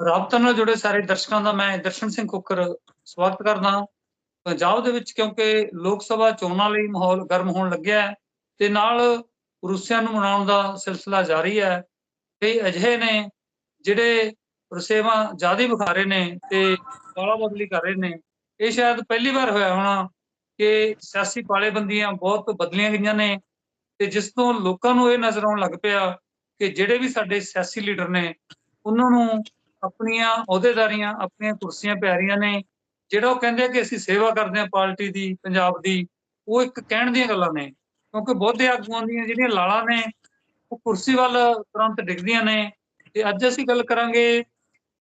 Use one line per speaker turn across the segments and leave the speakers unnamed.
ਰਾਬਤਾ ਨਾਲ ਜੁੜੇ ਸਾਰੇ ਦਰਸ਼ਕਾਂ ਦਾ ਮੈਂ ਦਰਸ਼ਨ ਸਿੰਘ ਕੁੱਕਰ ਸਵਾਗਤ ਕਰਦਾ ਹਾਂ। ਪੰਜਾਬ ਦੇ ਵਿੱਚ ਕਿਉਂਕਿ ਲੋਕ ਸਭਾ ਚੋਣਾਂ ਲਈ ਮਾਹੌਲ ਗਰਮ ਹੋਣ ਲੱਗਿਆ ਹੈ ਤੇ ਨਾਲ ਰੁੱਸਿਆਂ ਨੂੰ ਮਨਾਉਣ ਦਾ ਸਿਲਸਿਲਾ ਜਾਰੀ ਹੈ ਕਈ ਅਜਿਹੇ ਨੇ ਜਿਹੜੇ ਰੁਸੇਵਾ ਜ਼ਿਆਦਾ ਵਿਖਾ ਰਹੇ ਨੇ ਤੇ ਕਾਲਾ ਬਦਲੀ ਕਰ ਰਹੇ ਨੇ, ਇਹ ਸ਼ਾਇਦ ਪਹਿਲੀ ਵਾਰ ਹੋਇਆ ਹੋਣਾ ਕਿ ਸਿਆਸੀ ਪਾਲੇਬੰਦੀਆਂ ਬਹੁਤ ਬਦਲੀਆਂ ਗਈਆਂ ਨੇ ਤੇ ਜਿਸ ਤੋਂ ਲੋਕਾਂ ਨੂੰ ਇਹ ਨਜ਼ਰ ਆਉਣ ਲੱਗ ਪਿਆ ਕਿ ਜਿਹੜੇ ਵੀ ਸਾਡੇ ਸਿਆਸੀ ਲੀਡਰ ਨੇ, ਉਹਨਾਂ ਨੂੰ ਆਪਣੀਆਂ ਅਹੁਦੇਦਾਰੀਆਂ, ਆਪਣੀਆਂ ਕੁਰਸੀਆਂ ਪਿਆਰੀਆਂ ਨੇ। ਜਿਹੜਾ ਉਹ ਕਹਿੰਦੇ ਕਿ ਅਸੀਂ ਸੇਵਾ ਕਰਦੇ ਹਾਂ ਪਾਰਟੀ ਦੀ, ਪੰਜਾਬ ਦੀ, ਉਹ ਇੱਕ ਕਹਿਣ ਦੀਆਂ ਗੱਲਾਂ ਨੇ। ਕਿਉਂਕਿ ਬਹੁਤੇ ਆਗੂਆਂ ਦੀਆਂ ਜਿਹੜੀਆਂ ਲਾਲਾਂ ਨੇ, ਉਹ ਕੁਰਸੀ ਵੱਲ ਤੁਰੰਤ ਡਿੱਗਦੀਆਂ ਨੇ। ਤੇ ਅੱਜ ਅਸੀਂ ਗੱਲ ਕਰਾਂਗੇ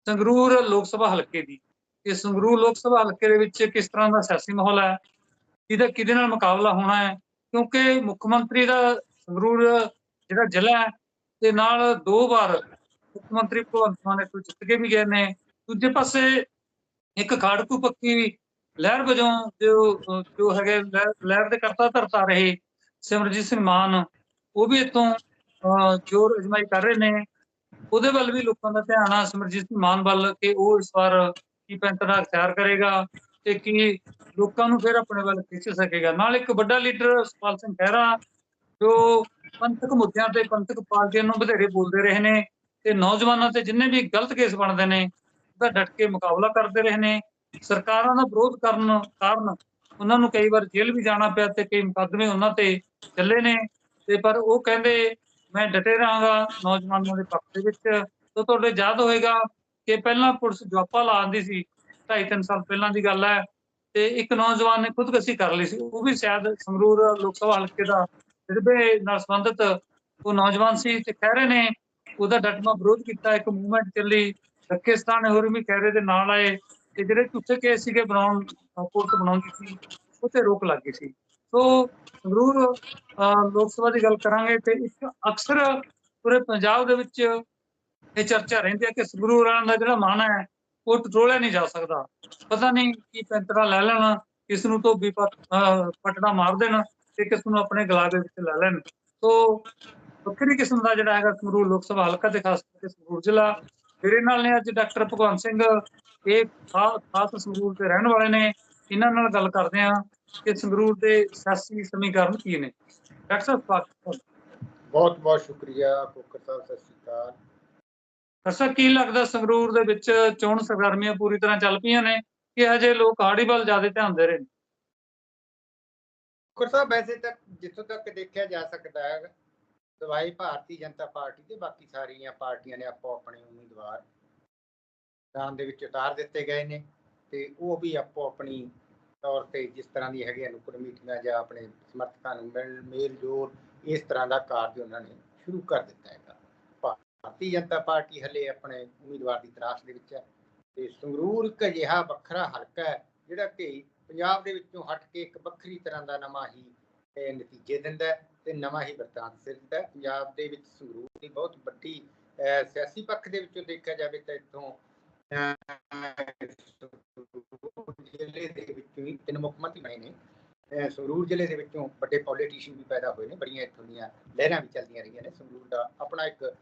ਸੰਗਰੂਰ ਲੋਕ ਸਭਾ ਹਲਕੇ ਦੀ। ਕਿ ਸੰਗਰੂਰ ਲੋਕ ਸਭਾ ਹਲਕੇ ਦੇ ਵਿੱਚ ਕਿਸ ਤਰ੍ਹਾਂ ਦਾ ਸਿਆਸੀ ਮਾਹੌਲ ਹੈ? ਕਿਹਦਾ, ਕਿਹਦੇ ਨਾਲ ਮੁਕਾਬਲਾ ਹੋਣਾ ਹੈ? ਕਿਉਂਕਿ ਮੁੱਖ ਮੰਤਰੀ ਦਾ ਸੰਗਰੂਰ ਜਿਹੜਾ ਜ਼ਿਲ੍ਹਾ ਹੈ ਤੇ ਨਾਲ ਦੋ ਵਾਰ ਮੁੱਖ ਮੰਤਰੀ ਭਗਵੰਤ ਮਾਨ ਇੱਥੋਂ ਜਿੱਤ ਕੇ ਵੀ ਗਏ ਨੇ। ਦੂਜੇ ਪਾਸੇ ਇੱਕ ਖਾੜਕੂ ਪੱਕੀ ਲਹਿਰ ਵਜੋਂ ਜੋ ਜੋ ਹੈਗੇ ਲਹਿਰ ਦੇ ਕਰਤਾ ਧਰਤਾ ਰਹੇ ਸਿਮਰਜੀਤ ਸਿੰਘ ਮਾਨ, ਉਹ ਵੀ ਇੱਥੋਂ ਜ਼ੋਰ ਅਜਮਾਈ ਕਰ ਰਹੇ ਨੇ। ਉਹਦੇ ਵੱਲ ਵੀ ਲੋਕਾਂ ਦਾ ਧਿਆਨ ਆ ਸਿਮਰਜੀਤ ਸਿੰਘ ਮਾਨ ਵੱਲ ਕਿ ਉਹ ਇਸ ਵਾਰ ਕੀ ਪੈਂਤਰਾ ਅਖਤਿਆਰ ਕਰੇਗਾ ਤੇ ਕੀ ਲੋਕਾਂ ਨੂੰ ਫਿਰ ਆਪਣੇ ਵੱਲ ਖਿੱਚ ਸਕੇਗਾ। ਨਾਲ ਇੱਕ ਵੱਡਾ ਲੀਡਰ ਸੁਖਪਾਲ ਸਿੰਘ ਖਹਿਰਾ, ਜੋ ਪੰਥਕ ਮੁੱਦਿਆਂ ਤੇ ਪੰਥਕ ਪਾਰਟੀਆਂ ਨੂੰ ਵਧੇਰੇ ਬੋਲਦੇ ਰਹੇ ਨੇ। ਤੇ ਨੌਜਵਾਨਾਂ ਤੇ ਜਿੰਨੇ ਵੀ ਗਲਤ ਕੇਸ ਬਣਦੇ ਨੇ, ਉਹਦਾ ਡਟ ਕੇ ਮੁਕਾਬਲਾ ਕਰਦੇ ਰਹੇ ਨੇ। ਸਰਕਾਰਾਂ ਦਾ ਵਿਰੋਧ ਕਰਨ ਕਾਰਨ ਉਹਨਾਂ ਨੂੰ ਕਈ ਵਾਰ ਜੇਲ੍ਹ ਵੀ ਜਾਣਾ ਪਿਆ ਤੇ ਕਈ ਮੁਕੱਦਮੇ ਉਹਨਾਂ ਤੇ ਚੱਲੇ ਨੇ। ਤੇ ਪਰ ਉਹ ਕਹਿੰਦੇ, ਮੈਂ ਡਟੇ ਰਹਾਂਗਾ ਨੌਜਵਾਨਾਂ ਦੇ ਪੱਖ ਦੇ ਵਿੱਚ। ਤਾਂ ਤੁਹਾਡੇ ਯਾਦ ਹੋਏਗਾ ਕਿ ਪਹਿਲਾਂ ਪੁਲਿਸ ਜਵਾਪਾ ਲਾਉਂਦੀ ਸੀ, ਢਾਈ ਤਿੰਨ ਸਾਲ ਪਹਿਲਾਂ ਦੀ ਗੱਲ ਹੈ। ਤੇ ਇੱਕ ਨੌਜਵਾਨ ਨੇ ਖੁਦਕੁਸ਼ੀ ਕਰ ਲਈ ਸੀ। ਉਹ ਵੀ ਸ਼ਾਇਦ ਸੰਗਰੂਰ ਲੋਕ ਸਭਾ ਹਲਕੇ ਦਾ ਰਿਰਬੇ ਨਾਲ ਸੰਬੰਧਿਤ ਉਹ ਨੌਜਵਾਨ ਸੀ ਤੇ ਕਹਿ ਰਹੇ ਨੇ ਉਹਦਾ ਡਟਮਾ ਵਿਰੋਧ ਕੀਤਾ, ਇੱਕ ਮੂਵਮੈਂਟ ਚੱਲੀ ਰੱਕੇਸਤਾਨ ਹੋਰ ਵੀ ਖਹਿਰੇ ਦੇ ਨਾਲ ਆਏ ਤੇ ਜਿਹੜੇ ਝੂਠੇ ਕੇਸ ਸੀਗੇ ਬਣਾਉਣ ਕੋਰਟ ਬਣਾਉਂਦੀ ਸੀ ਉਹ ਰੋਕ ਲੱਗ ਗਈ ਸੀ। ਸੋ ਸੰਗਰੂਰ ਲੋਕ ਸਭਾ ਦੀ ਗੱਲ ਕਰਾਂਗੇ ਤੇ ਇੱਕ ਅਕਸਰ ਪੂਰੇ ਪੰਜਾਬ ਦੇ ਵਿੱਚ ਇਹ ਚਰਚਾ ਰਹਿੰਦੀ ਹੈ ਕਿ ਸੰਗਰੂਰ ਵਾਲਿਆਂ ਦਾ ਜਿਹੜਾ ਮਨ ਹੈ, ਉਹ ਟਟੋਲਿਆ ਨਹੀਂ ਜਾ ਸਕਦਾ। ਪਤਾ ਨਹੀਂ ਕੀ ਪੈਂਤਰਾ ਲੈ ਲੈਣ, ਕਿਸ ਨੂੰ ਧੋਬੀ ਪੱਟ- ਪਟੜਾ ਮਾਰ ਦੇਣ ਤੇ ਕਿਸ ਨੂੰ ਆਪਣੇ ਗਲਾ ਦੇ ਵਿੱਚ ਲੈ ਲੈਣ। ਸੋ ਵੱਖਰੀ ਕਿਸਮ ਦਾ ਜਿਹੜਾ ਹੈਗਾ ਸੰਗਰੂਰ ਲੋਕ ਸਭਾ ਹਲਕਾ ਤੇ ਖਾਸ ਕਰਕੇ ਸੰਗਰੂਰ ਜ਼ਿਲ੍ਹਾ। ਮੇਰੇ ਨਾਲ ਨੇ ਅੱਜ ਡਾਕਟਰ ਭਗਵੰਤ ਸਿੰਘ ਇਹ ਖਾਸ ਸੰਗਰੂਰ ਦੇ ਰਹਿਣ ਵਾਲੇ ਨੇ। ਇਹਨਾਂ ਨਾਲ ਗੱਲ ਕਰਦੇ ਆ ਕਿ ਸੰਗਰੂਰ ਦੇ ਸਿਆਸੀ ਸਮੀਕਰਨ ਕੀ ਨੇ। ਡਾਕਟਰ ਸਾਹਿਬ ਸਵਾਗਤ।
ਬਹੁਤ ਬਹੁਤ ਸ਼ੁਕਰੀਆ ਕੋਕਰ ਸਾਹਿਬ ਸਤਿ ਸ਼੍ਰੀ ਅਕਾਲ।
ਸਾਹਿਬ ਕੀ ਲੱਗਦਾ ਸੰਗਰੂਰ ਦੇ ਵਿੱਚ ਚੋਣ ਸਰਗਰਮੀਆਂ ਪੂਰੀ ਤਰ੍ਹਾਂ ਚੱਲ ਪਈਆਂ ਨੇ ਕਿ ਹਜੇ ਲੋਕ ਹਾੜੀ ਵੱਲ ਜ਼ਿਆਦਾ ਧਿਆਨ ਦੇ ਰਹੇ ਨੇ?
ਕੋਕਰ ਸਾਹਿਬ ਵੈਸੇ ਤੱਕ ਜਿੱਥੋਂ ਤੱਕ ਦੇਖਿਆ ਜਾ ਸਕਦਾ ਹੈ ਦਵਾਈ ਭਾਰਤੀ ਜਨਤਾ ਪਾਰਟੀ ਤੇ ਬਾਕੀ ਸਾਰੀਆਂ ਪਾਰਟੀਆਂ ਨੇ ਆਪੋ ਆਪਣੇ ਉਮੀਦਵਾਰ ਮੈਦਾਨ ਦੇ ਵਿੱਚ ਉਤਾਰ ਦਿੱਤੇ ਗਏ ਨੇ ਤੇ ਉਹ ਵੀ ਆਪੋ ਆਪਣੀ ਤੌਰ ਤੇ ਜਿਸ ਤਰ੍ਹਾਂ ਦੀ ਹੈਗੇ ਨੁਕੜ ਮੀਟਿੰਗਾਂ ਜਾਂ ਆਪਣੇ ਸਮਰਥਕਾਂ ਨੂੰ ਮਿਲ ਮੇਲ ਜੋਲ ਇਸ ਤਰ੍ਹਾਂ ਦਾ ਕਾਰਜ ਉਹਨਾਂ ਨੇ ਸ਼ੁਰੂ ਕਰ ਦਿੱਤਾ ਹੈਗਾ। ਭਾਰਤੀ ਜਨਤਾ ਪਾਰਟੀ ਹਲੇ ਆਪਣੇ ਉਮੀਦਵਾਰ ਦੀ ਤਲਾਸ਼ ਦੇ ਵਿੱਚ ਹੈ ਤੇ ਸੰਗਰੂਰ ਇੱਕ ਅਜਿਹਾ ਵੱਖਰਾ ਹਲਕਾ ਹੈ ਜਿਹੜਾ ਕਿ ਪੰਜਾਬ ਦੇ ਵਿੱਚੋਂ ਹਟ ਕੇ ਇੱਕ ਵੱਖਰੀ ਤਰ੍ਹਾਂ ਦਾ ਨਵਾਂ ਹੀ ਨਤੀਜੇ ਦਿੰਦਾ ਹੈ ਤੇ ਨਵਾਂ ਹੀ ਵਰਤਾਂਤ ਸਿਰਜਦਾ ਪੰਜਾਬ ਦੇ ਵਿੱਚ ਸੰਗਰੂਰ ਦੀ ਬਹੁਤ ਵੱਡੀ ਸਿਆਸੀ ਪੱਖ ਦੇ ਵਿੱਚੋਂ ਦੇਖਿਆ ਜਾਵੇ ਤਾਂ ਇੱਥੋਂ ਜ਼ਿਲ੍ਹੇ ਦੇ ਵਿੱਚੋਂ ਹੀ ਤਿੰਨ ਮੁੱਖ ਮੰਤਰੀ ਬਣੇ ਨੇ। ਸੰਗਰੂਰ ਜ਼ਿਲ੍ਹੇ ਦੇ ਵਿੱਚੋਂ ਵੱਡੇ ਪੋਲੀਟੀਸ਼ੀਅਨ ਵੀ ਪੈਦਾ ਹੋਏ ਨੇ। ਬੜੀਆਂ ਇੱਥੋਂ ਦੀਆਂ ਲਹਿਰਾਂ ਵੀ ਚੱਲਦੀਆਂ ਰਹੀਆਂ ਨੇ। ਸੰਗਰੂਰ ਦਾ ਆਪਣਾ ਇੱਕ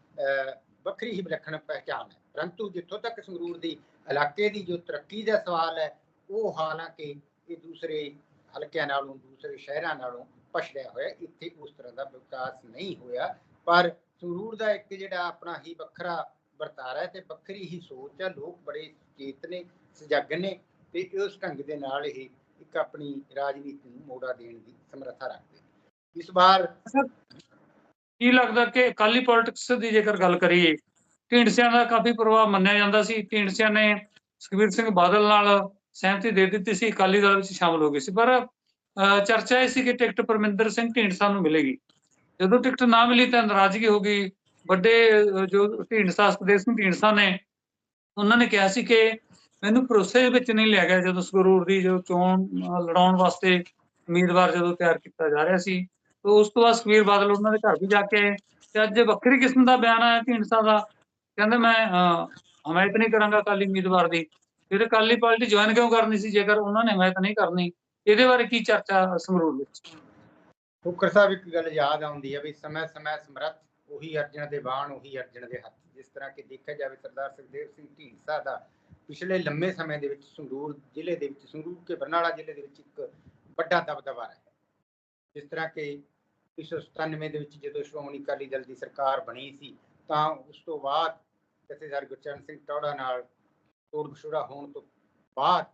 ਵੱਖਰੀ ਹੀ ਵਿਲੱਖਣ ਪਹਿਚਾਣ ਹੈ। ਪਰੰਤੂ ਜਿੱਥੋਂ ਤੱਕ ਸੰਗਰੂਰ ਦੀ ਇਲਾਕੇ ਦੀ ਜੋ ਤਰੱਕੀ ਦਾ ਸਵਾਲ ਹੈ, ਉਹ ਹਾਲਾਂਕਿ ਇਹ ਦੂਸਰੇ ਹਲਕਿਆਂ ਨਾਲੋਂ, ਦੂਸਰੇ ਸ਼ਹਿਰਾਂ ਨਾਲੋਂ ਪਛੜਿਆ ਹੋਇਆ, ਇੱਥੇ ਉਸ ਤਰ੍ਹਾਂ ਦਾ ਵਿਕਾਸ ਨਹੀਂ ਹੋਇਆ। ਪਰ ਸੰਗਰੂਰ ਦਾ ਇੱਕ ਜਿਹੜਾ ਆਪਣਾ ਹੀ ਵੱਖਰਾ ਵਰਤਾਰਾ ਹੈ ਤੇ ਵੱਖਰੀ ਹੀ ਸੋਚ ਹੈ ਲੋਕ ਬੜੇ ਚੇਤ ਨੇ, ਸਜਗ ਨੇ ਤੇ ਉਸ ਢੰਗ ਦੇ ਨਾਲ ਇਹ ਇੱਕ ਆਪਣੀ ਰਾਜਨੀਤੀ ਨੂੰ ਮੋੜਾ ਦੇਣ ਦੀ ਸਮਰੱਥਾ ਰੱਖਦੇ ਇਸ ਵਾਰ
ਕੀ ਲੱਗਦਾ ਕਿ ਅਕਾਲੀ ਪੋਲਿਟਿਕਸ ਦੀ ਜੇਕਰ ਗੱਲ ਕਰੀਏ, ਢੀਂਡਸਿਆਂ ਦਾ ਕਾਫੀ ਪ੍ਰਭਾਵ ਮੰਨਿਆ ਜਾਂਦਾ ਸੀ। ਢੀਂਡਸਿਆਂ ਨੇ ਸੁਖਬੀਰ ਸਿੰਘ ਬਾਦਲ ਨਾਲ ਸਹਿਮਤੀ ਦੇ ਦਿੱਤੀ ਸੀ, ਅਕਾਲੀ ਦਲ ਵਿੱਚ ਸ਼ਾਮਲ ਹੋ ਗਏ ਸੀ। ਪਰ ਚਰਚਾ ਇਹ ਸੀ ਕਿ ਟਿਕਟ ਪਰਮਿੰਦਰ ਸਿੰਘ ਢੀਂਡਸਾ ਨੂੰ ਮਿਲੇਗੀ। ਜਦੋਂ ਟਿਕਟ ਨਾ ਮਿਲੀ ਤਾਂ ਨਾਰਾਜ਼ਗੀ ਹੋ ਗਈ। ਵੱਡੇ ਜੋ ਢੀਂਡਸਾ, ਸੁਖਦੇਵ ਸਿੰਘ ਢੀਂਡਸਾ ਨੇ, ਉਹਨਾਂ ਨੇ ਕਿਹਾ ਸੀ ਕਿ ਮੈਨੂੰ ਭਰੋਸੇ ਦੇ ਵਿੱਚ ਨਹੀਂ ਲਿਆ ਗਿਆ ਜਦੋਂ ਸੰਗਰੂਰ ਦੀ ਜੋ ਚੋਣ ਲੜਾਉਣ ਵਾਸਤੇ ਉਮੀਦਵਾਰ ਜਦੋਂ ਤਿਆਰ ਕੀਤਾ ਜਾ ਰਿਹਾ ਸੀ। ਤੇ ਉਸ ਤੋਂ ਬਾਅਦ ਸੁਖਬੀਰ ਬਾਦਲ ਉਹਨਾਂ ਦੇ ਘਰ ਵੀ ਜਾ ਕੇ ਤੇ ਅੱਜ ਵੱਖਰੀ ਕਿਸਮ ਦਾ ਬਿਆਨ ਆਇਆ ਢੀਂਡਸਾ ਦਾ। ਕਹਿੰਦੇ ਮੈਂ ਹਮਾਇਤ ਨਹੀਂ ਕਰਾਂਗਾ ਅਕਾਲੀ ਉਮੀਦਵਾਰ ਦੀ। ਫਿਰ ਅਕਾਲੀ ਪਾਰਟੀ ਜੁਆਇਨ ਕਿਉਂ ਕਰਨੀ ਸੀ? ਜੇਕਰ ਉਹਨਾਂ ਨੇ ਹਮਾਇਤ ਨਹੀਂ ਕਰਨੀ ਇਹਦੇ ਬਾਰੇ ਕੀ ਚਰਚਾ ਸੰਗਰੂਰ ਵਿੱਚ?
ਫੁਕਰ ਸਾਹਿਬ, ਇੱਕ ਗੱਲ ਯਾਦ ਆਉਂਦੀ ਹੈ ਵੀ ਸਮੇਂ ਸਮੇਂ ਸਮਰੱਥ, ਉਹੀ ਅਰਜਨ ਦੇ ਬਾਣ, ਉਹੀ ਅਰਜਨ ਦੇ ਹੱਥ। ਜਿਸ ਤਰ੍ਹਾਂ ਕਿ ਦੇਖਿਆ ਜਾਵੇ ਸਰਦਾਰ ਸੁਖਦੇਵ ਸਿੰਘ ਢੀਂਡਸਾ ਦਾ ਪਿਛਲੇ ਲੰਮੇ ਸਮੇਂ ਦੇ ਵਿੱਚ ਸੰਗਰੂਰ ਜ਼ਿਲ੍ਹੇ ਦੇ ਵਿੱਚ, ਸੰਗਰੂਰ ਕੇ ਬਰਨਾਲਾ ਜ਼ਿਲ੍ਹੇ ਦੇ ਵਿੱਚ ਇੱਕ ਵੱਡਾ ਦਬਦਬਾ ਹੈ। ਜਿਸ ਤਰ੍ਹਾਂ ਕਿ 1997 ਦੇ ਵਿੱਚ ਜਦੋਂ ਸ਼੍ਰੋਮਣੀ ਅਕਾਲੀ ਦਲ ਦੀ ਸਰਕਾਰ ਬਣੀ ਸੀ, ਤਾਂ ਉਸ ਤੋਂ ਬਾਅਦ ਜਥੇਦਾਰ ਗੁਰਚਰਨ ਸਿੰਘ ਟੌੜਾ ਨਾਲ ਤੋੜ ਵਿਛੋੜਾ ਹੋਣ ਤੋਂ ਬਾਅਦ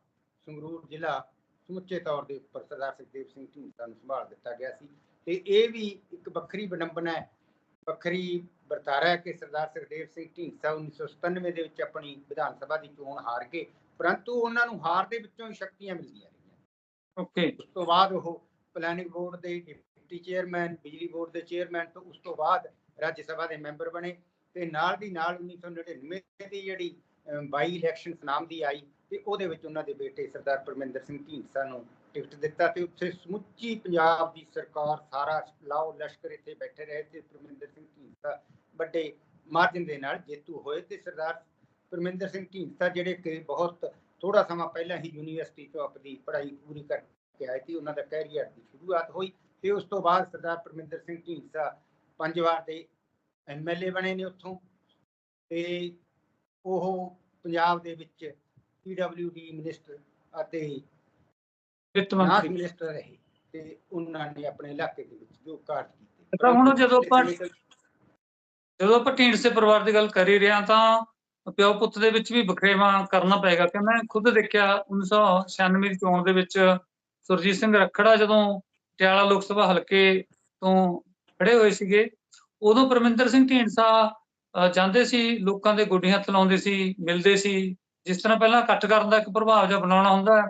ਸੰਗਰੂਰ ਜ਼ਿਲ੍ਹਾ ਸਮੁੱਚੇ ਤੌਰ ਦੇ ਉੱਪਰ ਸਰਦਾਰ ਸੁਖਦੇਵ ਸਿੰਘ ਢੀਂਡਸਾ ਨੂੰ ਸੰਭਾਲ ਦਿੱਤਾ ਗਿਆ ਸੀ। ਤੇ ਇਹ ਵੀ ਇੱਕ ਵੱਖਰੀ ਵਿਡੰਬਨਾ ਹੈ। ਵੱਖਰੀ ਵਰਤਾਰਾ ਹੈ ਕਿ ਸਰਦਾਰ ਸੁਖਦੇਵ ਸਿੰਘ ਢੀਂਡਸਾ 1997 ਦੇ ਵਿੱਚ ਆਪਣੀ ਵਿਧਾਨ ਸਭਾ ਦੀ ਚੋਣ ਹਾਰ ਕੇ ਪਰੰਤੂ ਉਹਨਾਂ ਨੂੰ ਹਾਰ ਦੇ ਵਿੱਚੋਂ ਹੀ ਸ਼ਕਤੀਆਂ ਮਿਲਦੀਆਂ ਰਹੀਆਂ।
ਓਕੇ।
ਉਸ ਤੋਂ ਬਾਅਦ ਉਹ ਪਲੈਨਿੰਗ ਬੋਰਡ ਦੇ ਡਿਪਟੀ ਚੇਅਰਮੈਨ ਬਿਜਲੀ ਬੋਰਡ ਦੇ ਚੇਅਰਮੈਨ ਤੋਂ ਉਸ ਤੋਂ ਬਾਅਦ ਰਾਜ ਸਭਾ ਦੇ ਮੈਂਬਰ ਬਣੇ। ਤੇ ਨਾਲ ਦੀ ਨਾਲ 1999 ਦੀ ਜਿਹੜੀ ਬਾਈ ਇਲੈਕਸ਼ਨ ਨਾਮ ਦੀ ਆਈ। ਤੇ ਉਹਦੇ ਵਿੱਚ ਉਹਨਾਂ ਦੇ ਬੇਟੇ ਸਰਦਾਰ ਪਰਮਿੰਦਰ ਸਿੰਘ ਢੀਂਡਸਾ ਨੂੰ ਟਿਕਟ ਦਿੱਤਾ ਤੇ ਉੱਥੇ ਸਮੁੱਚੀ ਪੰਜਾਬ ਦੀ ਸਰਕਾਰ ਸਾਰਾ ਲਾਓ ਲਸ਼ਕਰ ਇੱਥੇ ਬੈਠੇ ਰਹੇ ਤੇ ਪਰਮਿੰਦਰ ਸਿੰਘ ਢੀਂਡਸਾ ਵੱਡੇ ਮਾਰਜਨ ਦੇ ਨਾਲ ਜੇਤੂ ਹੋਏ ਤੇ ਸਰਦਾਰ ਪਰਮਿੰਦਰ ਸਿੰਘ ਢੀਂਡਸਾ ਜਿਹੜੇ ਕਿ ਬਹੁਤ ਥੋੜਾ ਸਮਾਂ ਪਹਿਲਾਂ ਹੀ ਯੂਨੀਵਰਸਿਟੀ ਤੋਂ ਆਪਣੀ ਪੜ੍ਹਾਈ ਪੂਰੀ ਕਰਕੇ ਆਏ ਸੀ ਉਹਨਾਂ ਦਾ ਕੈਰੀਅਰ ਦੀ ਸ਼ੁਰੂਆਤ ਹੋਈ ਤੇ ਉਸ ਤੋਂ ਬਾਅਦ ਸਰਦਾਰ ਪਰਮਿੰਦਰ ਸਿੰਘ ਢੀਂਡਸਾ ਪੰਜ ਵਾਰ ਦੇ ਐਮਐਲਏ ਬਣੇ ਨੇ ਉੱਥੋਂ ਤੇ ਉਹ ਪੰਜਾਬ ਦੇ ਵਿੱਚ ਪੀਡਬਲਯੂਡੀ ਮਿਨਿਸਟਰ ਅਤੇ
ਵਿੱਤ ਮੰਤਰੀ।
ਮਿਨਿਸਟਰ ਰਹੇ ਤੇ ਉਹਨਾਂ ਨੇ ਆਪਣੇ ਇਲਾਕੇ ਦੇ ਵਿੱਚ ਜੋ ਕਾਰਜ ਕੀਤੇ।
ਤਾਂ ਹੁਣ ਜਦੋਂ ਆਪਾਂ ਜਦੋਂ ਆਪਾਂ ਢੀਂਡਸੇ ਪਰਿਵਾਰ ਦੀ ਗੱਲ ਕਰ ਹੀ ਰਹੇ ਹਾਂ ਤਾਂ ਪਿਓ ਪੁੱਤ ਦੇ ਵਿੱਚ ਵੀ ਬਖਰੇਵਾ ਕਰਨਾ ਪਏਗਾ ਕਿ ਮੈਂ ਖੁਦ ਦੇਖਿਆ 1996 ਦੀ ਚੋਣ ਦੇ ਵਿੱਚ ਸੁਰਜੀਤ ਸਿੰਘ ਰੱਖੜਾ ਜਦੋਂ ਪਟਿਆਲਾ ਲੋਕ ਸਭਾ ਹਲਕੇ ਤੋਂ ਖੜੇ ਹੋਏ ਸੀਗੇ ਉਦੋਂ ਪਰਮਿੰਦਰ ਸਿੰਘ ਢੀਂਡਸਾ ਜਾਂਦੇ ਸੀ ਲੋਕਾਂ ਦੇ ਗੋਡੀਆਂ ਹੱਥ ਲਾਉਂਦੇ ਸੀ ਮਿਲਦੇ ਸੀ। ਜਿਸ ਤਰ੍ਹਾਂ ਪਹਿਲਾਂ ਇਕੱਠ ਕਰਨ ਦਾ ਇੱਕ ਪ੍ਰਭਾਵ ਜਿਹਾ ਬਣਾਉਣਾ ਹੁੰਦਾ ਹੈ,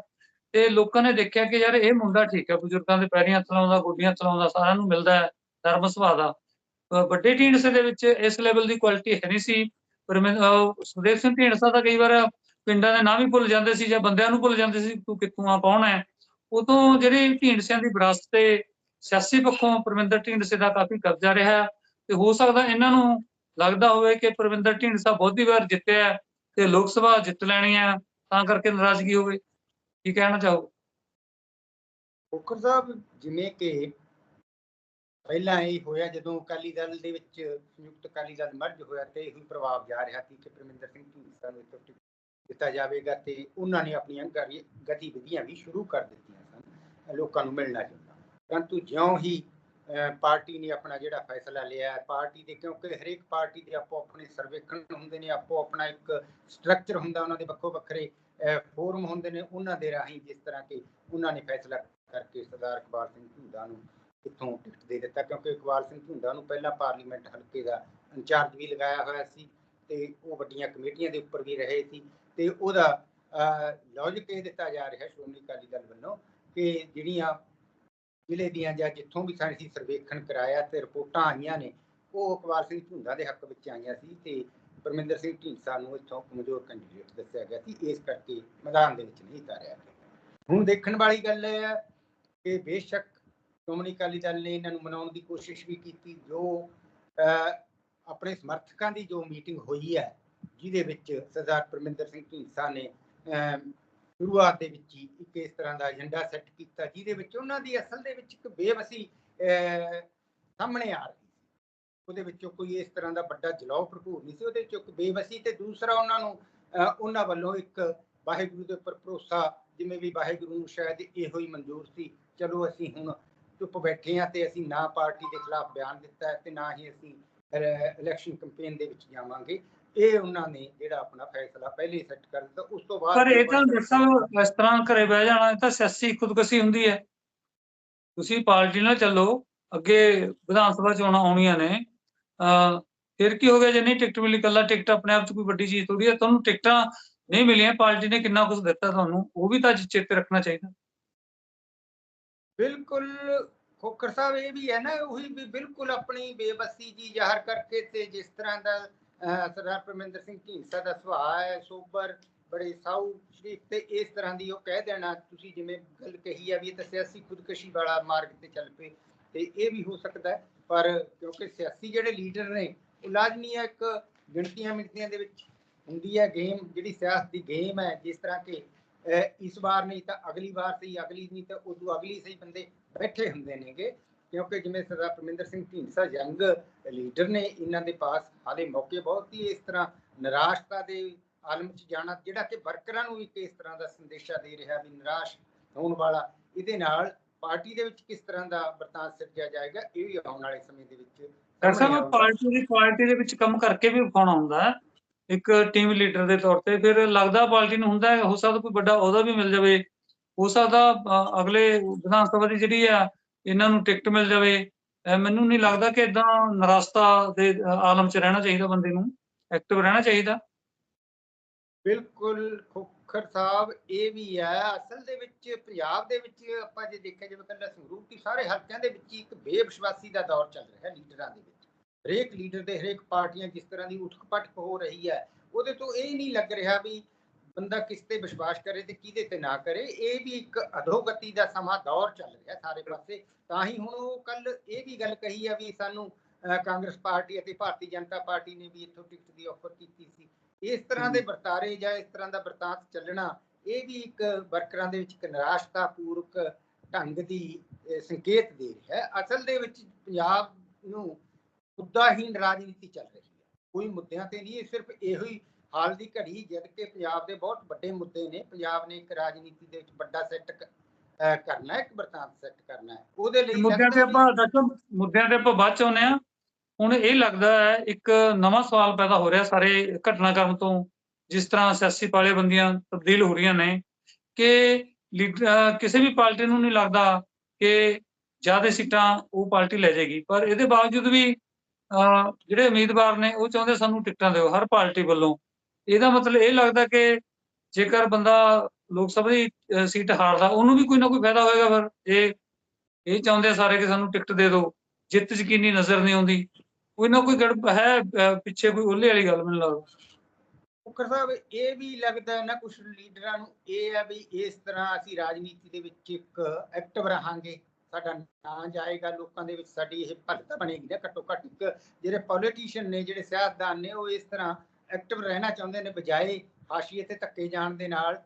ਤੇ ਲੋਕਾਂ ਨੇ ਦੇਖਿਆ ਕਿ ਯਾਰ ਇਹ ਮੁੰਡਾ ਠੀਕ ਹੈ ਬਜ਼ੁਰਗਾਂ ਦੇ ਪੈਰੀਂ ਹੱਥ ਲਾਉਂਦਾ ਗੋਡੀਆਂ ਚਲਾਉਂਦਾ ਸਾਰਿਆਂ ਨੂੰ ਮਿਲਦਾ ਹੈ ਧਰਮ ਸੁਭਾਅ ਦਾ। ਵੱਡੇ ਢੀਂਡਸੇ ਦੇ ਵਿੱਚ ਇਸ ਲੈਵਲ ਦੀ ਕੁਆਲਿਟੀ ਹੈ ਨਹੀਂ ਸੀ। ਪਰ ਮੈਂ ਅਹ ਸੁਖਦੇਵ ਸਿੰਘ ਢੀਂਡਸਾ ਤਾਂ ਕਈ ਵਾਰ ਪਿੰਡਾਂ ਦੇ ਨਾਂ ਵੀ ਭੁੱਲ ਜਾਂਦੇ ਸੀ ਜਾਂ ਬੰਦਿਆਂ ਨੂੰ ਭੁੱਲ ਜਾਂਦੇ ਸੀ ਤੂੰ ਕਿੱਥੋਂ ਆ ਕੌਣ ਹੈ। ਉਦੋਂ ਜਿਹੜੇ ਢੀਂਡਸਿਆਂ ਦੀ ਵਿਰਾਸਤ ਤੇ ਸਿਆਸੀ ਪੱਖੋਂ ਪਰਮਿੰਦਰ ਢੀਂਡਸੇ ਦਾ ਕਾਫੀ ਕਬਜ਼ਾ ਰਿਹਾ ਤੇ ਹੋ ਸਕਦਾ ਇਹਨਾਂ ਨੂੰ ਲੱਗਦਾ ਹੋਵੇ ਕਿ ਪਰਮਿੰਦਰ ਢੀਂਡਸਾ ਬਹੁਤੀ ਵਾਰ ਜਿੱਤਿਆ ਹੈ। ਤੇ ਲੋਕ ਸਭਾ ਜਿੱਤ ਲੈਣੀ ਹੈ ਤਾਂ ਕਰਕੇ ਨਾਰਾਜ਼ਗੀ ਹੋਵੇ ਕੀ ਕਹਿਣਾ ਚਾਹੋ?
ਖੋਖਰ ਸਾਹਿਬ, ਜਿਵੇਂ ਕਿ ਪਹਿਲਾਂ ਇਹ ਹੋਇਆ, ਜਦੋਂ ਅਕਾਲੀ ਦਲ ਦੇ ਵਿੱਚ ਸੰਯੁਕਤ ਅਕਾਲੀ ਦਲ ਮਰਜ ਹੋਇਆ ਤੇ ਇਹੀ ਪ੍ਰਭਾਵ ਜਾ ਰਿਹਾ ਸੀ ਕਿ ਪਰਮਿੰਦਰ ਸਿੰਘ ਢੀਂਡਸਾ ਨੂੰ ਇੱਥੋਂ ਟਿਕਟ ਦਿੱਤਾ ਜਾਵੇਗਾ ਤੇ ਉਹਨਾਂ ਨੇ ਆਪਣੀਆਂ ਗਤੀਵਿਧੀਆਂ ਵੀ ਸ਼ੁਰੂ ਕਰ ਦਿੱਤੀਆਂ ਸਨ, ਲੋਕਾਂ ਨੂੰ ਮਿਲਣਾ ਚਾਹੁੰਦਾ। ਪਰੰਤੂ ਜਿਉਂ ਹੀ ਪਾਰਟੀ ਨੇ ਆਪਣਾ ਜਿਹੜਾ ਫੈਸਲਾ ਲਿਆ ਹੈ, ਪਾਰਟੀ ਦੇ ਕਿਉਂਕਿ ਹਰੇਕ ਪਾਰਟੀ ਦੇ ਆਪੋ ਆਪਣੇ ਸਰਵੇਖਣ ਹੁੰਦੇ ਨੇ ਆਪੋ ਆਪਣਾ ਇੱਕ ਸਟਰਕਚਰ ਹੁੰਦਾ ਉਹਨਾਂ ਦੇ ਵੱਖੋ ਵੱਖਰੇ ਫੋਰਮ ਹੁੰਦੇ ਨੇ ਉਹਨਾਂ ਦੇ ਰਾਹੀਂ ਜਿਸ ਤਰ੍ਹਾਂ ਕਿ ਉਹਨਾਂ ਨੇ ਫੈਸਲਾ ਕਰਕੇ ਸਰਦਾਰ ਇਕਬਾਲ ਸਿੰਘ ਝੁੰਦਾ ਨੂੰ ਇੱਥੋਂ ਟਿਕਟ ਦੇ ਦਿੱਤਾ ਕਿਉਂਕਿ ਇਕਬਾਲ ਸਿੰਘ ਝੁੰਦਾ ਨੂੰ ਪਹਿਲਾਂ ਪਾਰਲੀਮੈਂਟ ਹਲਕੇ ਦਾ ਇੰਚਾਰਜ ਵੀ ਲਗਾਇਆ ਹੋਇਆ ਸੀ ਤੇ ਉਹ ਵੱਡੀਆਂ ਕਮੇਟੀਆਂ ਦੇ ਉੱਪਰ ਵੀ ਰਹੇ ਸੀ ਤੇ ਉਹਦਾ ਲੌਜਿਕ ਇਹ ਦਿੱਤਾ ਜਾ ਰਿਹਾ ਸ਼੍ਰੋਮਣੀ ਅਕਾਲੀ ਦਲ ਵੱਲੋਂ ਕਿ ਜਿਹੜੀਆਂ ਜ਼ਿਲ੍ਹੇ ਦੀਆਂ ਜਾਂ ਜਿੱਥੋਂ ਵੀ ਸਾਡੀ ਸਰਵੇਖਣ ਕਰਾਇਆ ਤੇ ਰਿਪੋਰਟਾਂ ਆਈਆਂ ਨੇ, ਉਹ ਇਕਬਾਲ ਸਿੰਘ ਝੁੰਦਾ ਦੇ ਹੱਕ ਵਿੱਚ ਆਈਆਂ ਸੀ ਤੇ ਪਰਮਿੰਦਰ ਸਿੰਘ ਢੀਂਡਸਾ ਨੂੰ ਇੱਥੋਂ ਕਮਜ਼ੋਰ ਕੈਂਡੀਡੇਟ ਦੱਸਿਆ ਗਿਆ ਸੀ, ਇਸ ਕਰਕੇ ਮੈਦਾਨ ਦੇ ਵਿੱਚ ਨਹੀਂ ਉਤਾਰਿਆ ਗਿਆ। ਹੁਣ ਦੇਖਣ ਵਾਲੀ ਗੱਲ ਇਹ ਹੈ ਕਿ ਬੇਸ਼ੱਕ ਸ਼੍ਰੋਮਣੀ ਅਕਾਲੀ ਦਲ ਨੇ ਇਹਨਾਂ ਨੂੰ ਮਨਾਉਣ ਦੀ ਕੋਸ਼ਿਸ਼ ਵੀ ਕੀਤੀ, ਜੋ ਆਪਣੇ ਸਮਰਥਕਾਂ ਦੀ ਜੋ ਮੀਟਿੰਗ ਹੋਈ ਹੈ, ਜਿਹਦੇ ਵਿੱਚ ਸਰਦਾਰ ਪਰਮਿੰਦਰ ਸਿੰਘ ਢੀਂਡਸਾ ਨੇ ਸ਼ੁਰੂਆਤ ਦੇ ਵਿੱਚ ਹੀ ਇੱਕ ਇਸ ਤਰ੍ਹਾਂ ਦਾ ਏਜੰਡਾ ਸੈੱਟ ਕੀਤਾ ਜਿਹਦੇ ਵਿੱਚ ਉਹਨਾਂ ਦੀ ਅਸਲ ਦੇ ਵਿੱਚ ਇੱਕ ਬੇਵਸੀ ਸਾਹਮਣੇ ਆ ਰਹੀ ਸੀ। ਉਹਦੇ ਵਿੱਚੋਂ ਕੋਈ ਇਸ ਤਰ੍ਹਾਂ ਦਾ ਵੱਡਾ ਜਲਾਉ ਭਰਪੂਰ ਨਹੀਂ ਸੀ ਉਹਦੇ ਵਿੱਚੋਂ ਇੱਕ ਬੇਵਸੀ ਤੇ ਦੂਸਰਾ ਉਹਨਾਂ ਨੂੰ ਅਹ, ਉਹਨਾਂ ਵੱਲੋਂ ਇੱਕ ਵਾਹਿਗੁਰੂ ਦੇ ਉੱਪਰ ਭਰੋਸਾ ਜਿਵੇਂ ਵੀ ਵਾਹਿਗੁਰੂ ਨੂੰ ਸ਼ਾਇਦ ਇਹੋ ਹੀ ਮਨਜ਼ੂਰ ਸੀ ਚਲੋ ਅਸੀਂ ਹੁਣ ਚੁੱਪ ਬੈਠੇ ਹਾਂ ਤੇ ਅਸੀਂ ਨਾ ਪਾਰਟੀ ਦੇ ਖਿਲਾਫ ਬਿਆਨ ਦਿੱਤਾ ਤੇ ਨਾ ਹੀ ਅਸੀਂ ਇਲੈਕਸ਼ਨ ਕੈਂਪੇਨ ਦੇ ਵਿੱਚ ਜਾਵਾਂਗੇ। ਇਹ ਉਹਨਾਂ ਨੇ ਜਿਹੜਾ ਆਪਣਾ ਫੈਸਲਾ ਪਹਿਲੇ ਸੈੱਟ ਕਰ ਦਿੱਤਾ ਉਸ ਤੋਂ ਬਾਅਦ
ਪਰ ਇਹ ਤਾਂ ਸਾਹਿਬ ਇਸ ਤਰ੍ਹਾਂ ਘਰੇ ਬਹਿ ਜਾਣਾ ਤਾਂ ਸਿਆਸੀ ਖੁਦਕੁਸ਼ੀ ਹੁੰਦੀ ਹੈ। ਤੁਸੀਂ ਪਾਰਟੀ ਨਾਲ ਚੱਲੋ ਅੱਗੇ ਵਿਧਾਨ ਸਭਾ ਚੋਣਾਂ ਆਉਣੀਆਂ ਨੇ ਫਿਰ ਕੀ ਹੋ ਗਿਆ ਜੇ ਨਹੀਂ ਟਿਕਟ ਮਿਲੀ ਕੱਲਾ ਟਿਕਟ ਆਪਣੇ ਆਪ 'ਚ ਕੋਈ ਵੱਡੀ ਚੀਜ਼ ਥੋੜੀ ਹੈ ਤੁਹਾਨੂੰ ਟਿਕਟਾਂ ਨਹੀਂ ਮਿਲੀਆਂ ਪਾਰਟੀ ਨੇ ਕਿੰਨਾ ਕੁਝ ਦਿੱਤਾ ਤੁਹਾਨੂੰ ਉਹ ਵੀ ਤਾਂ ਚੇਤੇ ਰੱਖਣਾ ਚਾਹੀਦਾ।
ਬਿਲਕੁਲ ਖੋਖਰ ਸਾਹਿਬ ਇਹ ਵੀ ਹੈ ਨਾ ਉਹੀ ਵੀ ਬਿਲਕੁਲ ਆਪਣੀ ਬੇਬਸੀ ਜੀ ਜ਼ਾਹਰ ਕਰਕੇ ਤੇ ਜਿਸ ਤਰ੍ਹਾਂ ਦਾ ਸਰਦਾਰ ਪਰਮਿੰਦਰ ਸਿੰਘ ਢੀਂਡਸਾ ਦਾ ਸੁਭਾਅ ਹੈ, ਸੋਬਰ, ਬੜੇ ਸਾਊ ਸ਼ਰੀਫ ਤੇ ਇਸ ਤਰ੍ਹਾਂ ਦੀ ਉਹ ਕਹਿ ਦੇਣਾ, ਤੁਸੀਂ ਜਿਵੇਂ ਗੱਲ ਕਹੀ ਆ ਵੀ ਇਹ ਤਾਂ ਸਿਆਸੀ ਖੁਦਕਸ਼ੀ ਵਾਲਾ ਮਾਰਗ ਤੇ ਚੱਲ ਪਏ ਤੇ ਇਹ ਵੀ ਹੋ ਸਕਦਾ ਪਰ ਕਿਉਂਕਿ ਸਿਆਸੀ ਜਿਹੜੇ ਲੀਡਰ ਨੇ, ਉਹ ਲਾਜ਼ਮੀ ਹੈ ਇੱਕ ਗਿਣਤੀਆਂ ਮਿਣਤੀਆਂ ਦੇ ਵਿੱਚ ਹੁੰਦੀ ਹੈ ਗੇਮ, ਜਿਹੜੀ ਸਿਆਸਤ ਦੀ ਗੇਮ ਹੈ, ਜਿਸ ਤਰ੍ਹਾਂ ਕਿ ਇਸ ਵਾਰ ਨਹੀਂ ਤਾਂ ਅਗਲੀ ਵਾਰ ਸਹੀ, ਅਗਲੀ ਨਹੀਂ ਤਾਂ ਉਦੋਂ ਅਗਲੀ ਸਹੀ ਬੰਦੇ ਬੈਠੇ ਹੁੰਦੇ ਨੇਗੇ। ਕਿਉਂਕਿ ਜਿਵੇਂ ਸਰਦਾਰ ਪਰਮਿੰਦਰ ਸਿੰਘ ਢੀਂਡਸਾ ਯੰਗ ਲੀਡਰ ਨੇ ਇਹਨਾਂ ਦੇ ਪਾਸ ਹਾਲੇ ਮੌਕੇ ਬਹੁਤ ਹੀ ਇਸ ਤਰ੍ਹਾਂ ਨਿਰਾਸ਼ਤਾ ਦੇ ਆਲਮ 'ਚ ਜਾਣਾ ਜਿਹੜਾ ਕਿ ਵਰਕਰਾਂ ਨੂੰ ਵੀ ਇਸ ਤਰ੍ਹਾਂ ਦਾ ਸੰਦੇਸ਼ਾ ਦੇ ਰਿਹਾ ਵੀ ਨਿਰਾਸ਼ ਹੋਣ ਵਾਲਾ ਇਹਦੇ ਨਾਲ ਪਾਰਟੀ ਦੇ ਵਿੱਚ ਕਿਸ ਤਰ੍ਹਾਂ ਦਾ ਵਰਤਾਂਤ ਸਿਰਜਿਆ ਜਾਏਗਾ ਇਹ ਵੀ ਆਉਣ ਵਾਲੇ ਸਮੇਂ ਦੇ ਵਿੱਚ ਸਾਹਮਣੇ
ਸਾਹਿਬ। ਪਾਰਟੀ ਦੀ ਕੁਆਲਿਟੀ ਦੇ ਵਿੱਚ ਕੰਮ ਕਰਕੇ ਵੀ ਵਿਖਾਉਣਾ ਹੁੰਦਾ ਇੱਕ ਟੀਮ ਲੀਡਰ ਦੇ ਤੌਰ ਤੇ ਫਿਰ ਲੱਗਦਾ ਪਾਰਟੀ ਨੂੰ ਹੁੰਦਾ ਹੈ ਸਕਦਾ ਕੋਈ ਵੱਡਾ ਅਹੁਦਾ ਵੀ ਮਿਲ ਜਾਵੇ ਹੋ ਸਕਦਾ ਅਗਲੇ ਵਿਧਾਨ ਸਭਾ ਦੀ ਜਿਹੜੀ ਆ ਇਹਨਾਂ ਨੂੰ ਟਿਕਟ ਮਿਲ ਜਾਵੇ ਮੈਨੂੰ ਨਹੀਂ ਲੱਗਦਾ ਕਿ ਇਦਾਂ ਨਿਰਾਸ਼ਤਾ ਦੇ ਆਲਮ 'ਚ ਰਹਿਣਾ ਚਾਹੀਦਾ ਬੰਦੇ ਨੂੰ ਐਕਟਿਵ ਰਹਿਣਾ ਚਾਹੀਦਾ।
ਬਿਲਕੁਲ ਖੋਖਰ ਸਾਹਿਬ, ਇਹ ਵੀ ਹੈ, ਅਸਲ ਦੇ ਵਿੱਚ ਪੰਜਾਬ ਦੇ ਵਿੱਚ ਆਪਾਂ ਜੇ ਦੇਖਿਆ ਜਾਵੇ ਕੱਲਾ ਸੰਗਰੂਰ ਕੀ ਸਾਰੇ ਹਲਕਿਆਂ ਦੇ ਵਿੱਚ ਇੱਕ ਬੇਵਿਸ਼ਵਾਸੀ ਦਾ ਦੌਰ ਚੱਲ ਰਿਹਾ ਹੈ ਲੀਡਰਾਂ ਦੇ ਵਿੱਚ। ਹਰੇਕ ਲੀਡਰ ਦੇ ਹਰੇਕ ਪਾਰਟੀਆਂ ਜਿਸ ਤਰ੍ਹਾਂ ਦੀ ਉਠਕ-ਪਟਕ ਹੋ ਰਹੀ ਹੈ, ਉਹਦੇ ਤੋਂ ਇਹ ਨਹੀਂ ਲੱਗ ਰਿਹਾ ਵੀ ਬੰਦਾ ਕਿਸ ਤੇ ਵਿਸ਼ਵਾਸ ਕਰੇ ਤੇ ਕਿਹਦੇ ਤੇ ਨਾ ਕਰੇ ਇਹ ਵੀ ਇੱਕ ਅਧੋਗਤੀ ਦਾ ਸਮਾਂ ਦੌਰ ਚੱਲ ਰਿਹਾ ਸਾਰੇ ਪਾਸੇ। ਤਾਂ ਹੀ ਹੁਣ ਉਹ ਕੱਲ ਇਹ ਵੀ ਗੱਲ ਕਹੀ ਆ ਵੀ ਸਾਨੂੰ ਕਾਂਗਰਸ ਪਾਰਟੀ ਅਤੇ ਭਾਰਤੀ ਜਨਤਾ ਪਾਰਟੀ ਨੇ ਵੀ ਇੱਥੋਂ ਟਿਕਟ ਦੀ ਆਫਰ ਕੀਤੀ ਸੀ। ਇਸ ਤਰ੍ਹਾਂ ਦੇ ਵਰਤਾਰੇ ਜਾਂ ਇਸ ਤਰ੍ਹਾਂ ਦਾ ਵਰਤਾਂਤ ਚੱਲਣਾ ਇਹ ਵੀ ਇੱਕ ਵਰਕਰਾਂ ਦੇ ਵਿੱਚ ਇੱਕ ਨਿਰਾਸ਼ਤਾ ਪੂਰਕ ਢੰਗ ਦੀ ਸੰਕੇਤ ਦੇ ਰਿਹਾ ਹੈ। ਅਸਲ ਦੇ ਵਿੱਚ ਪੰਜਾਬ ਨੂੰ ਮੁੱਦਾਹੀਨ ਰਾਜਨੀਤੀ ਚੱਲ ਰਹੀ ਹੈ। ਕੋਈ ਮੁੱਦਿਆਂ ਤੇ ਨਹੀਂ ਇਹ ਸਿਰਫ ਇਹੋ ਹੀ ਹਾਲ ਦੀ ਘੜੀ ਜਦ ਕਿ ਪੰਜਾਬ ਦੇ ਬਹੁਤ ਵੱਡੇ ਮੁੱਦੇ ਨੇ। ਪੰਜਾਬ ਨੇ ਇੱਕ ਰਾਜਨੀਤੀ ਦੇ ਵਿੱਚ ਵੱਡਾ ਸੈੱਟ ਕਰਨਾ ਹੈ ਇੱਕ ਵਰਤਾਂਤ ਸੈੱਟ ਕਰਨਾ ਹੈ। ਉਹਦੇ ਲਈ
ਮੁੱਦਿਆਂ ਤੇ ਆਪਾਂ ਡਾਕਟਰ ਮੁੱਦਿਆਂ ਤੇ ਆਪਾਂ ਬਾਅਦ ਚ ਆਉਂਦੇ ਆ ਹੁਣ ਇਹ ਲੱਗਦਾ ਹੈ ਇੱਕ ਨਵਾਂ ਸਵਾਲ ਪੈਦਾ ਹੋ ਰਿਹਾ ਸਾਰੇ ਘਟਨਾਕ੍ਰਮ ਤੋਂ ਜਿਸ ਤਰ੍ਹਾਂ ਸਿਆਸੀ ਪਾਲੇਬੰਦੀਆਂ ਤਬਦੀਲ ਹੋ ਰਹੀਆਂ ਨੇ ਕਿ ਕਿਸੇ ਵੀ ਪਾਰਟੀ ਨੂੰ ਨਹੀਂ ਲੱਗਦਾ ਕਿ ਜ਼ਿਆਦਾ ਸੀਟਾਂ ਉਹ ਪਾਰਟੀ ਲੈ ਜਾਏਗੀ। ਪਰ ਇਹਦੇ ਬਾਵਜੂਦ ਵੀ ਜਿਹੜੇ ਉਮੀਦਵਾਰ ਨੇ ਉਹ ਚਾਹੁੰਦੇ ਸਾਨੂੰ ਟਿਕਟਾਂ ਦਿਓ ਹਰ ਪਾਰਟੀ ਵੱਲੋਂ। ਇਹਦਾ ਮਤਲਬ ਇਹ ਲੱਗਦਾ ਕਿ ਜੇਕਰ ਬੰਦਾ ਲੋਕ ਸਭਾ ਦੀ ਸੀਟ ਹਾਰਦਾ, ਉਹਨੂੰ ਵੀ ਕੋਈ ਨਾ ਕੋਈ ਫਾਇਦਾ ਹੋਏਗਾ ਫਿਰ। ਇਹ ਇਹ ਚਾਹੁੰਦੇ ਸਾਰੇ ਕਿ ਸਾਨੂੰ ਟਿਕਟ ਦੇ ਦਿਓ। ਜਿੱਤ ਯਕੀਨੀ ਨਜ਼ਰ ਨਹੀਂ ਆਉਂਦੀ। ਕੋਈ ਨਾ ਕੋਈ ਗੜ ਹੈ ਪਿੱਛੇ ਕੋਈ ਉਹਲੇ ਵਾਲੀ ਗੱਲ ਮੈਨੂੰ ਲੱਗਦਾ।
ਫੁਕਰ ਸਾਹਿਬ, ਇਹ ਵੀ ਲੱਗਦਾ ਨਾ ਕੁਝ ਲੀਡਰਾਂ ਨੂੰ, ਇਹ ਹੈ ਵੀ ਇਸ ਤਰ੍ਹਾਂ ਅਸੀਂ ਰਾਜਨੀਤੀ ਦੇ ਵਿੱਚ ਇੱਕ ਐਕਟਿਵ ਰਹਾਂਗੇ। ਸਾਡਾ ਨਾਂ ਜਾਏਗਾ ਲੋਕਾਂ ਦੇ ਵਿੱਚ, ਸਾਡੀ ਇਹ ਭਗਤ ਬਣੇਗੀ ਨਾ ਘੱਟੋ ਘੱਟ ਜਿਹੜੇ ਪੋਲੀਟੀਸ਼ੀਅਨ ਨੇ, ਜਿਹੜੇ ਸਿਆਸਤਦਾਨ ਨੇ, ਉਹ ਇਸ ਤਰ੍ਹਾਂ ਐਕਟਿਵ ਰਹਿਣਾ ਚਾਹੁੰਦੇ ਨੇ ਬਜਾਏ ਹਾਸ਼ੀਏ ਤੇ ਧੱਕੇ ਜਾਣ ਦੇ ਨਾਲ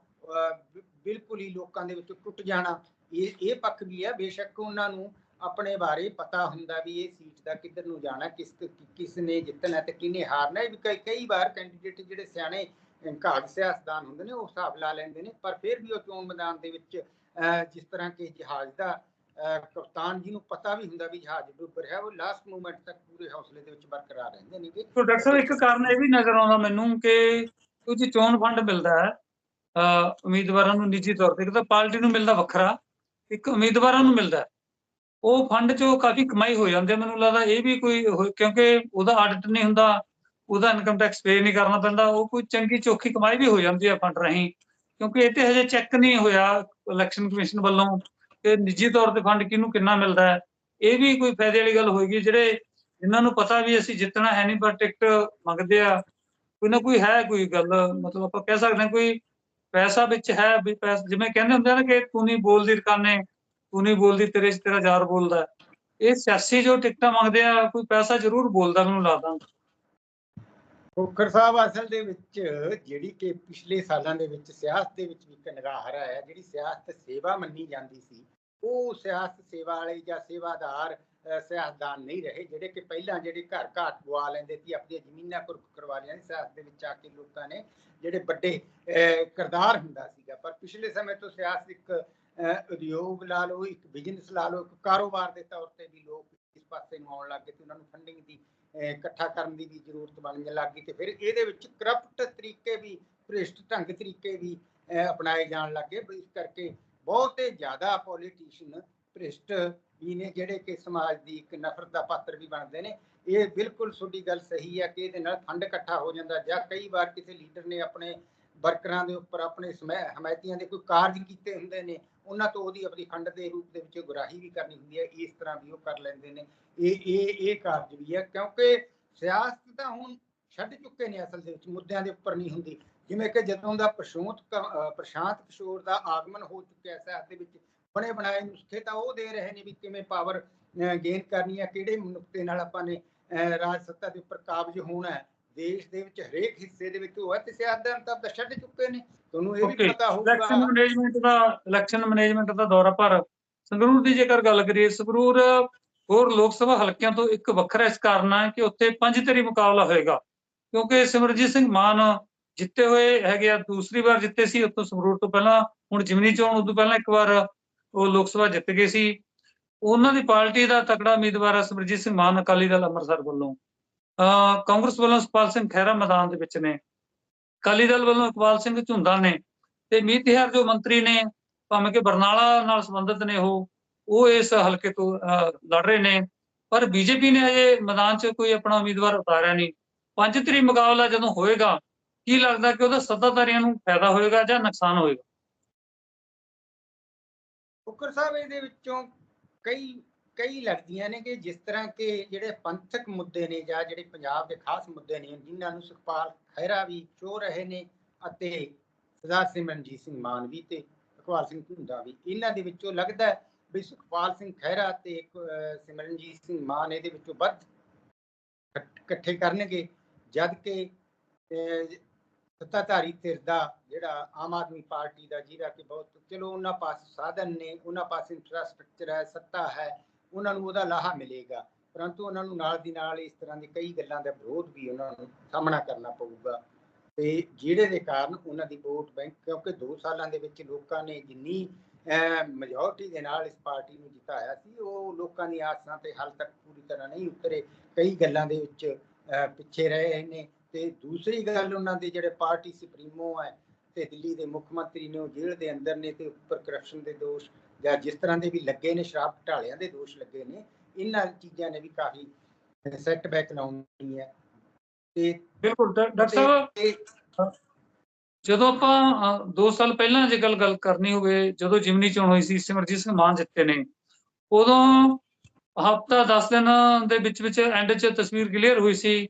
ਬਿਲਕੁਲ ਹੀ ਲੋਕਾਂ ਦੇ ਵਿੱਚ ਟੁੱਟ ਜਾਣਾ। ਇਹ ਇਹ ਪੱਖ ਵੀ ਹੈ। ਬੇਸ਼ੱਕ ਉਹਨਾਂ ਨੂੰ ਆਪਣੇ ਬਾਰੇ ਪਤਾ ਹੁੰਦਾ ਵੀ ਇਹ ਸੀਟ ਦਾ ਕਿੱਧਰ ਨੂੰ ਜਾਣਾ ਕਿਸ ਕਿਸ ਨੇ ਜਿੱਤਣਾ ਤੇ ਕਿਹਨੇ ਹਾਰਨਾ। ਇਹ ਵੀ ਕਈ ਕਈ ਵਾਰ ਕੈਂਡੀਡੇਟ ਜਿਹੜੇ ਸਿਆਣੇ ਅਹ, ਘਾਟ ਸਿਆਸਤਦਾਨ ਹੁੰਦੇ ਨੇ ਉਹ ਹਿਸਾਬ ਲਾ ਲੈਂਦੇ ਨੇ। ਪਰ ਫਿਰ ਵੀ ਉਹ ਚੋਣ ਮੈਦਾਨ ਦੇ ਵਿੱਚ ਜਿਸ ਤਰ੍ਹਾਂ ਕਿ ਜਹਾਜ਼ ਦਾ ਕਪਤਾਨ ਜੀ ਨੂੰ ਪਤਾ ਵੀ ਹੁੰਦਾ ਵੀ ਜਹਾਜ਼ ਡੁੱਬ ਰਿਹਾ ਉਹ ਲਾਸਟ ਮੂਮੈਂਟ ਤੱਕ ਪੂਰੇ ਹੌਸਲੇ ਦੇ ਵਿੱਚ ਬਰਕਰਾਰ ਰਹਿੰਦੇ ਨੇਗੇ
ਸੋ ਡਾਕਟਰ ਸਾਹਿਬ, ਇੱਕ ਕਾਰਨ ਇਹ ਵੀ ਨਜ਼ਰ ਆਉਂਦਾ ਮੈਨੂੰ ਕਿ ਕੁਝ ਚੋਣ ਫੰਡ ਮਿਲਦਾ ਹੈ ਉਮੀਦਵਾਰਾਂ ਨੂੰ ਨਿੱਜੀ ਤੌਰ ਤੇ ਤਾਂ ਪਾਰਟੀ ਨੂੰ ਮਿਲਦਾ ਵੱਖਰਾ, ਇੱਕ ਉਮੀਦਵਾਰਾਂ ਨੂੰ ਮਿਲਦਾ ਉਹ ਫੰਡ ਚੋਂ ਕਾਫੀ ਕਮਾਈ ਹੋ ਜਾਂਦੀ ਹੈ, ਮੈਨੂੰ ਲੱਗਦਾ ਇਹ ਵੀ ਕੋਈ ਹੋ- ਕਿਉਂਕਿ ਉਹਦਾ ਆਡਿਟ ਨਹੀਂ ਹੁੰਦਾ, ਉਹਦਾ ਇਨਕਮ ਟੈਕਸ ਪੇ ਨਹੀਂ ਕਰਨਾ ਪੈਂਦਾ, ਉਹ ਕੋਈ ਚੰਗੀ ਚੋਖੀ ਕਮਾਈ ਵੀ ਹੋ ਜਾਂਦੀ ਹੈ ਫੰਡ ਰਾਹੀਂ, ਕਿਉਂਕਿ ਇਹ ਤੇ ਹਜੇ ਚੈੱਕ ਨਹੀਂ ਹੋਇਆ ਇਲੈਕਸ਼ਨ ਕਮਿਸ਼ਨ ਵੱਲੋਂ ਕਿ ਨਿੱਜੀ ਤੌਰ ਤੇ ਫੰਡ ਕਿਹਨੂੰ ਕਿੰਨਾ ਮਿਲਦਾ ਹੈ? ਇਹ ਵੀ ਕੋਈ ਫਾਇਦੇ ਵਾਲੀ ਗੱਲ ਹੋਏਗੀ, ਜਿਹੜੇ ਜਿਨ੍ਹਾਂ ਨੂੰ ਪਤਾ ਵੀ ਅਸੀਂ ਜਿੱਤਣਾ ਹੈ ਨਹੀਂ ਪਰ ਟਿਕਟ ਮੰਗਦੇ ਆ। ਕੋਈ ਨਾ ਕੋਈ ਹੈ ਕੋਈ ਗੱਲ, ਮਤਲਬ ਆਪਾਂ ਕਹਿ ਸਕਦੇ ਹਾਂ ਕੋਈ ਪੈਸਾ ਵਿੱਚ ਹੈ ਵੀ ਪੈਸਾ, ਜਿਵੇਂ ਕਹਿੰਦੇ ਹੁੰਦੇ ਆ ਨਾ ਕਿ ਤੂੰ ਨਹੀਂ ਬੋਲਦੀ ਰਕਾਨੇ, ਤੂੰ ਨਹੀਂ ਬੋਲਦੀ ਤੇਰੇ 'ਚ ਤੇਰਾ ਯਾਰ ਬੋਲਦਾ। ਇਹ ਸਿਆਸੀ ਜੋ ਟਿਕਟਾਂ ਮੰਗਦੇ ਆ, ਕੋਈ ਪੈਸਾ ਜ਼ਰੂਰ ਬੋਲਦਾ, ਮੈਨੂੰ ਲੱਗਦਾ।
ਖੋਖਰ ਸਾਹਿਬ ਅਸਲ ਦੇ ਵਿੱਚ ਜਿਹੜੀ ਕਿ ਪਿਛਲੇ ਸਾਲਾਂ ਦੇ ਵਿੱਚ ਸਿਆਸਤ ਦੇ ਵਿੱਚ ਵੀ ਇੱਕ ਨਿਗਾਹ ਹੈ ਜਿਹੜੀ ਸਿਆਸਤ ਸੇਵਾ ਮੰਨੀ ਜਾਂਦੀ ਸੀ ਉਹ ਸਿਆਸਤ ਸੇਵਾ ਵਾਲੇ ਜਾਂ ਸੇਵਾਦਾਰ ਸਿਆਸਤਦਾਨ ਨਹੀਂ ਰਹੇ ਜਿਹੜੇ ਕਿ ਪਹਿਲਾਂ ਜਿਹੜੇ ਘਰ ਘਾਟ ਗਵਾ ਲੈਂਦੇ ਸੀ ਆਪਣੀਆਂ ਜ਼ਮੀਨਾਂ ਕੁਰਕ ਕਰਵਾ ਲਿਆ ਸਿਆਸਤ ਦੇ ਵਿੱਚ ਆ ਕੇ ਲੋਕਾਂ ਨੇ ਜਿਹੜੇ ਵੱਡੇ ਅਹ, ਕਿਰਦਾਰ ਹੁੰਦਾ ਸੀਗਾ ਪਰ ਪਿਛਲੇ ਸਮੇਂ ਤੋਂ ਸਿਆਸਤ ਇੱਕ ਉਦਯੋਗ ਲਾ ਲਓ ਇੱਕ ਬਿਜ਼ਨਸ ਲਾ ਲਓ ਇੱਕ ਕਾਰੋਬਾਰ ਦੇ ਤੌਰ ਤੇ ਵੀ ਲੋਕ ਇਸ ਪਾਸੇ ਨੂੰ ਆਉਣ ਲੱਗ ਗਏ ਤੇ ਉਹਨਾਂ ਨੂੰ ਫੰਡਿੰਗ ਦੀ ਇਕੱਠਾ ਕਰਨ ਦੀ ਵੀ ਜ਼ਰੂਰਤ ਬਣਨ ਲੱਗ ਗਈ ਤੇ ਫਿਰ ਇਹਦੇ ਵਿੱਚ ਕਰਪਟ ਤਰੀਕੇ ਵੀ, ਭ੍ਰਿਸ਼ਟ ਢੰਗ ਤਰੀਕੇ ਵੀ ਅਪਣਾਏ ਜਾਣ ਲੱਗੇ ਇਸ ਕਰਕੇ ਬਹੁਤੇ ਜ਼ਿਆਦਾ ਪੋਲੀਟੀਸ਼ੀਅਨ ਭ੍ਰਿਸ਼ਟ ਵੀ ਨੇ, ਜਿਹੜੇ ਕਿ ਸਮਾਜ ਦੀ ਇੱਕ ਨਫ਼ਰਤ ਦਾ ਪਾਤਰ ਵੀ ਬਣਦੇ ਨੇ। ਇਹ ਬਿਲਕੁਲ ਤੁਹਾਡੀ ਗੱਲ ਸਹੀ ਹੈ ਕਿ ਇਹਦੇ ਨਾਲ ਫੰਡ ਇਕੱਠਾ ਹੋ ਜਾਂਦਾ ਜਾਂ ਕਈ ਵਾਰ ਕਿਸੇ ਲੀਡਰ ਨੇ ਆਪਣੇ ਵਰਕਰਾਂ ਦੇ ਉੱਪਰ, ਆਪਣੇ ਸਮੈ ਹਮਾਇਤੀਆਂ ਦੇ ਕੋਈ ਕਾਰਜ ਕੀਤੇ ਹੁੰਦੇ ਨੇ ਉਹਨਾਂ ਤੋਂ ਉਹਦੀ ਆਪਣੀ ਫੰਡ ਦੇ ਰੂਪ ਦੇ ਵਿੱਚ ਗੁਰਾਹੀ ਵੀ ਕਰਨੀ ਹੁੰਦੀ ਹੈ, ਇਸ ਤਰ੍ਹਾਂ ਵੀ ਉਹ ਕਰ ਲੈਂਦੇ ਨੇ। ਇਹ ਇਹ ਇਹ ਕਾਰਜ ਵੀ ਹੈ, ਕਿਉਂਕਿ ਸਿਆਸਤ ਤਾਂ ਹੁਣ ਛੱਡ ਚੁੱਕੇ ਨੇ ਅਸਲ ਦੇ ਵਿੱਚ, ਮੁੱਦਿਆਂ ਦੇ ਉੱਪਰ ਨਹੀਂ ਹੁੰਦੀ। ਜਿਵੇਂ ਕਿ ਜਦੋਂ ਦਾ ਪ੍ਰਸ਼ੋਤ ਪ੍ਰਸ਼ਾਂਤ ਕਿਸ਼ੋਰ ਦਾ ਆਗਮਨ ਹੋ ਚੁੱਕਿਆ ਸਿਆਸਤ ਦੇ ਵਿੱਚ ਬਣੇ ਬਣਾਏ ਨੁਸਖੇ, ਤਾਂ ਉਹ ਦੇ ਰਹੇ ਨੇ ਵੀ ਕਿਵੇਂ ਪਾਵਰ ਗੇਨ ਕਰਨੀ ਹੈ, ਕਿਹੜੇ ਨੁਕਤੇ ਨਾਲ ਆਪਾਂ ਨੇ ਰਾਜ ਸੱਤਾ ਦੇ ਉੱਪਰ ਕਾਬਜ ਹੋਣਾ ਹੈ। ਦੇਸ਼ ਦੇ ਵਿੱਚ ਹਰੇਕ ਹਿੱਸੇ ਦੇ ਵਿੱਚ ਉਹ ਹੈ, ਤੇ ਸਿਆਸਤਦਾਨ ਤਾਂ ਤਾਂ ਛੱਡ ਚੁੱਕੇ ਨੇ। ਤੁਹਾਨੂੰ ਇਹ ਵੀ ਪਤਾ
ਇਲੈਕਸ਼ਨ
ਹੋਊਗਾ
ਮੈਨੇਜਮੈਂਟ ਦਾ ਇਲੈਕਸ਼ਨ ਮੈਨੇਜਮੈਂਟ ਦਾ ਦੌਰਾ ਪਰ ਸੰਗਰੂਰ ਦੀ ਜੇਕਰ ਗੱਲ ਕਰੀਏ ਸੰਗਰੂਰ ਹੋਰ ਲੋਕ ਸਭਾ ਹਲਕਿਆਂ ਤੋਂ ਇੱਕ ਵੱਖਰਾ ਇਸ ਕਾਰਨ ਹੈ ਕਿ ਉੱਥੇ ਪੰਜ ਧਿਰੀ ਮੁਕਾਬਲਾ ਹੋਏਗਾ। ਕਿਉਂਕਿ ਸਿਮਰਜੀਤ ਸਿੰਘ ਮਾਨ ਜਿੱਤੇ ਹੋਏ ਹੈਗੇ ਆ ਦੂਸਰੀ ਵਾਰ ਜਿੱਤੇ ਸੀ ਉੱਥੋਂ ਸੰਗਰੂਰ ਤੋਂ ਪਹਿਲਾਂ ਹੁਣ ਜਿਮਨੀ ਚੋਣ ਉਦੋਂ ਪਹਿਲਾਂ ਇੱਕ ਵਾਰ ਉਹ ਲੋਕ ਸਭਾ ਜਿੱਤ ਗਏ ਸੀ। ਉਹਨਾਂ ਦੀ ਪਾਰਟੀ ਦਾ ਤਕੜਾ ਉਮੀਦਵਾਰ ਹੈ ਸਿਮਰਜੀਤ ਸਿੰਘ ਮਾਨ ਅਕਾਲੀ ਦਲ ਅੰਮ੍ਰਿਤਸਰ ਵੱਲੋਂ। ਕਾਂਗਰਸ ਵੱਲੋਂ ਸੁਖਪਾਲ ਸਿੰਘ ਖਹਿਰਾ ਮੈਦਾਨ ਦੇ ਵਿੱਚ ਨੇ। ਅਕਾਲੀ ਦਲ ਵੱਲੋਂ ਇਕਬਾਲ ਸਿੰਘ ਝੁੰਦਾ ਨੇ ਤੇ ਮੀਤ ਤਿਹਾਰ ਜੋ ਮੰਤਰੀ ਨੇ, ਭਾਵੇਂ ਕਿ ਬਰਨਾਲਾ ਨਾਲ ਸੰਬੰਧਿਤ ਨੇ ਉਹ ਉਹ ਇਸ ਹਲਕੇ ਤੋਂ ਲੜ ਰਹੇ ਨੇ। ਪਰ ਬੀਜੇਪੀ ਨੇ ਅਜੇ ਮੈਦਾਨ 'ਚ ਕੋਈ ਆਪਣਾ ਉਮੀਦਵਾਰ ਉਤਾਰਿਆ ਨਹੀਂ। ਪੰਜ ਤਰੀ ਮੁਕਾਬਲਾ ਜਦੋਂ ਹੋਏਗਾ, ਕੀ ਲੱਗਦਾ ਕਿ ਉਹਦਾ ਸੱਤਾਧਾਰੀਆਂ ਨੂੰ ਫਾਇਦਾ ਹੋਏਗਾ ਜਾਂ ਨੁਕਸਾਨ ਹੋਏਗਾ?
ਫੁਕਰ ਸਾਹਿਬ, ਇਹਦੇ ਵਿੱਚੋਂ ਕਈ ਕਈ ਲੱਗਦੀਆਂ ਨੇ ਕਿ ਜਿਸ ਤਰ੍ਹਾਂ ਕਿ ਜਿਹੜੇ ਪੰਥਕ ਮੁੱਦੇ ਨੇ ਜਾਂ ਜਿਹੜੇ ਪੰਜਾਬ ਦੇ ਖਾਸ ਮੁੱਦੇ ਨੇ ਜਿਨ੍ਹਾਂ ਨੂੰ ਸੁਖਪਾਲ ਖਹਿਰਾ ਵੀ ਚੋ ਰਹੇ ਨੇ ਅਤੇ ਸਰਦਾਰ ਸਿਮਰਨਜੀਤ ਸਿੰਘ ਮਾਨ ਵੀ ਤੇ ਇਕਬਾਲ ਸਿੰਘ ਢੁੰਡਾ ਵੀ। ਇਹਨਾਂ ਦੇ ਵਿੱਚੋਂ ਲੱਗਦਾ ਵੀ ਸੁਖਪਾਲ ਸਿੰਘ ਖਹਿਰਾ ਤੇ ਸਿਮਰਨਜੀਤ ਸਿੰਘ ਮਾਨ ਇਹਦੇ ਵਿੱਚੋਂ ਵੱਧ ਇਕੱਠੇ ਕਰਨਗੇ ਜਦ ਕਿ ਅਹ, ਸੱਤਾਧਾਰੀ ਧਿਰ ਦਾ ਜਿਹੜਾ ਆਮ ਆਦਮੀ ਪਾਰਟੀ ਦਾ ਜਿਹਦਾ ਕਿ ਬਹੁਤ ਚਲੋ ਉਹਨਾਂ ਪਾਸ ਸਾਧਨ ਨੇ ਉਹਨਾਂ ਪਾਸ ਇਨਫਰਾਸਟ੍ਰਕਚਰ ਹੈ ਸੱਤਾ ਹੈ ਉਹਨਾਂ ਨੂੰ ਉਹਦਾ ਲਾਹਾ ਮਿਲੇਗਾ। ਪਰੰਤੂ ਉਹਨਾਂ ਨੂੰ ਨਾਲ ਦੀ ਨਾਲ ਇਸ ਤਰ੍ਹਾਂ ਦੀ ਕਈ ਗੱਲਾਂ ਦਾ ਵਿਰੋਧ ਵੀ ਉਹਨਾਂ ਨੂੰ ਸਾਹਮਣਾ ਕਰਨਾ ਪਊਗਾ। ਤੇ ਜਿਹੜੇ ਦੇ ਕਾਰਨ ਉਹਨਾਂ ਦੀ ਵੋਟ ਬੈਂਕ, ਕਿਉਂਕਿ 2 ਸਾਲਾਂ ਦੇ ਵਿੱਚ ਲੋਕਾਂ ਨੇ ਜਿੰਨੀ ਮੈਜੋਰਟੀ ਦੇ ਨਾਲ ਇਸ ਪਾਰਟੀ ਨੂੰ ਜਿਤਾਇਆ ਸੀ, ਉਹ ਲੋਕਾਂ ਦੀ ਆਸਾਂ ਤੇ ਹਾਲ ਤੱਕ ਪੂਰੀ ਤਰ੍ਹਾਂ ਨਹੀਂ ਉਤਰੇ। ਕਈ ਗੱਲਾਂ ਦੇ ਵਿੱਚ ਪਿੱਛੇ ਰਹੇ ਨੇ। ਤੇ ਦੂਸਰੀ ਗੱਲ ਉਹਨਾਂ ਦੇ ਜਿਹੜੇ ਪਾਰਟੀ ਸੁਪਰੀਮੋ ਹੈ, ਤੇ ਦਿੱਲੀ ਦੇ ਮੁੱਖ ਮੰਤਰੀ ਨੇ ਉਹ ਜੇਲ੍ਹ ਦੇ ਅੰਦਰ ਨੇ ਤੇ ਉੱਪਰ ਕਰਪਸ਼ਨ ਦੇ ਦੋਸ਼ ਜਾਂ ਜਿਸ ਤਰ੍ਹਾਂ ਦੇ ਵੀ ਲੱਗੇ ਨੇ ਸ਼ਰਾਬ ਘਟਾਲਿਆਂ ਦੇ ਦੋਸ਼ ਲੱਗੇ ਨੇ ਇਹਨਾਂ ਚੀਜ਼ਾਂ ਨੇ ਵੀ ਕਾਫੀ ਸੈੱਟ ਬੈਕ ਲਾਉਣੀ ਹੈ। ਤੇ
ਬਿਲਕੁਲ ਡਾਕਟਰ ਸਾਹਿਬ। ਜਦੋਂ ਆਪਾਂ 2 ਸਾਲ ਪਹਿਲਾਂ ਜੇ ਗੱਲ ਗੱਲ ਕਰਨੀ ਹੋਵੇ ਜਦੋਂ ਜਿਮਨੀ ਚੋਣ ਹੋਈ ਸੀ ਸਿਮਰਜੀਤ ਸਿੰਘ ਮਾਨ ਜਿੱਤੇ ਨੇ ਉਦੋਂ ਹਫਤਾ 10 ਦਿਨ ਦੇ ਵਿੱਚ ਵਿੱਚ ਐਂਡ 'ਚ ਤਸਵੀਰ ਕਲੀਅਰ ਹੋਈ ਸੀ।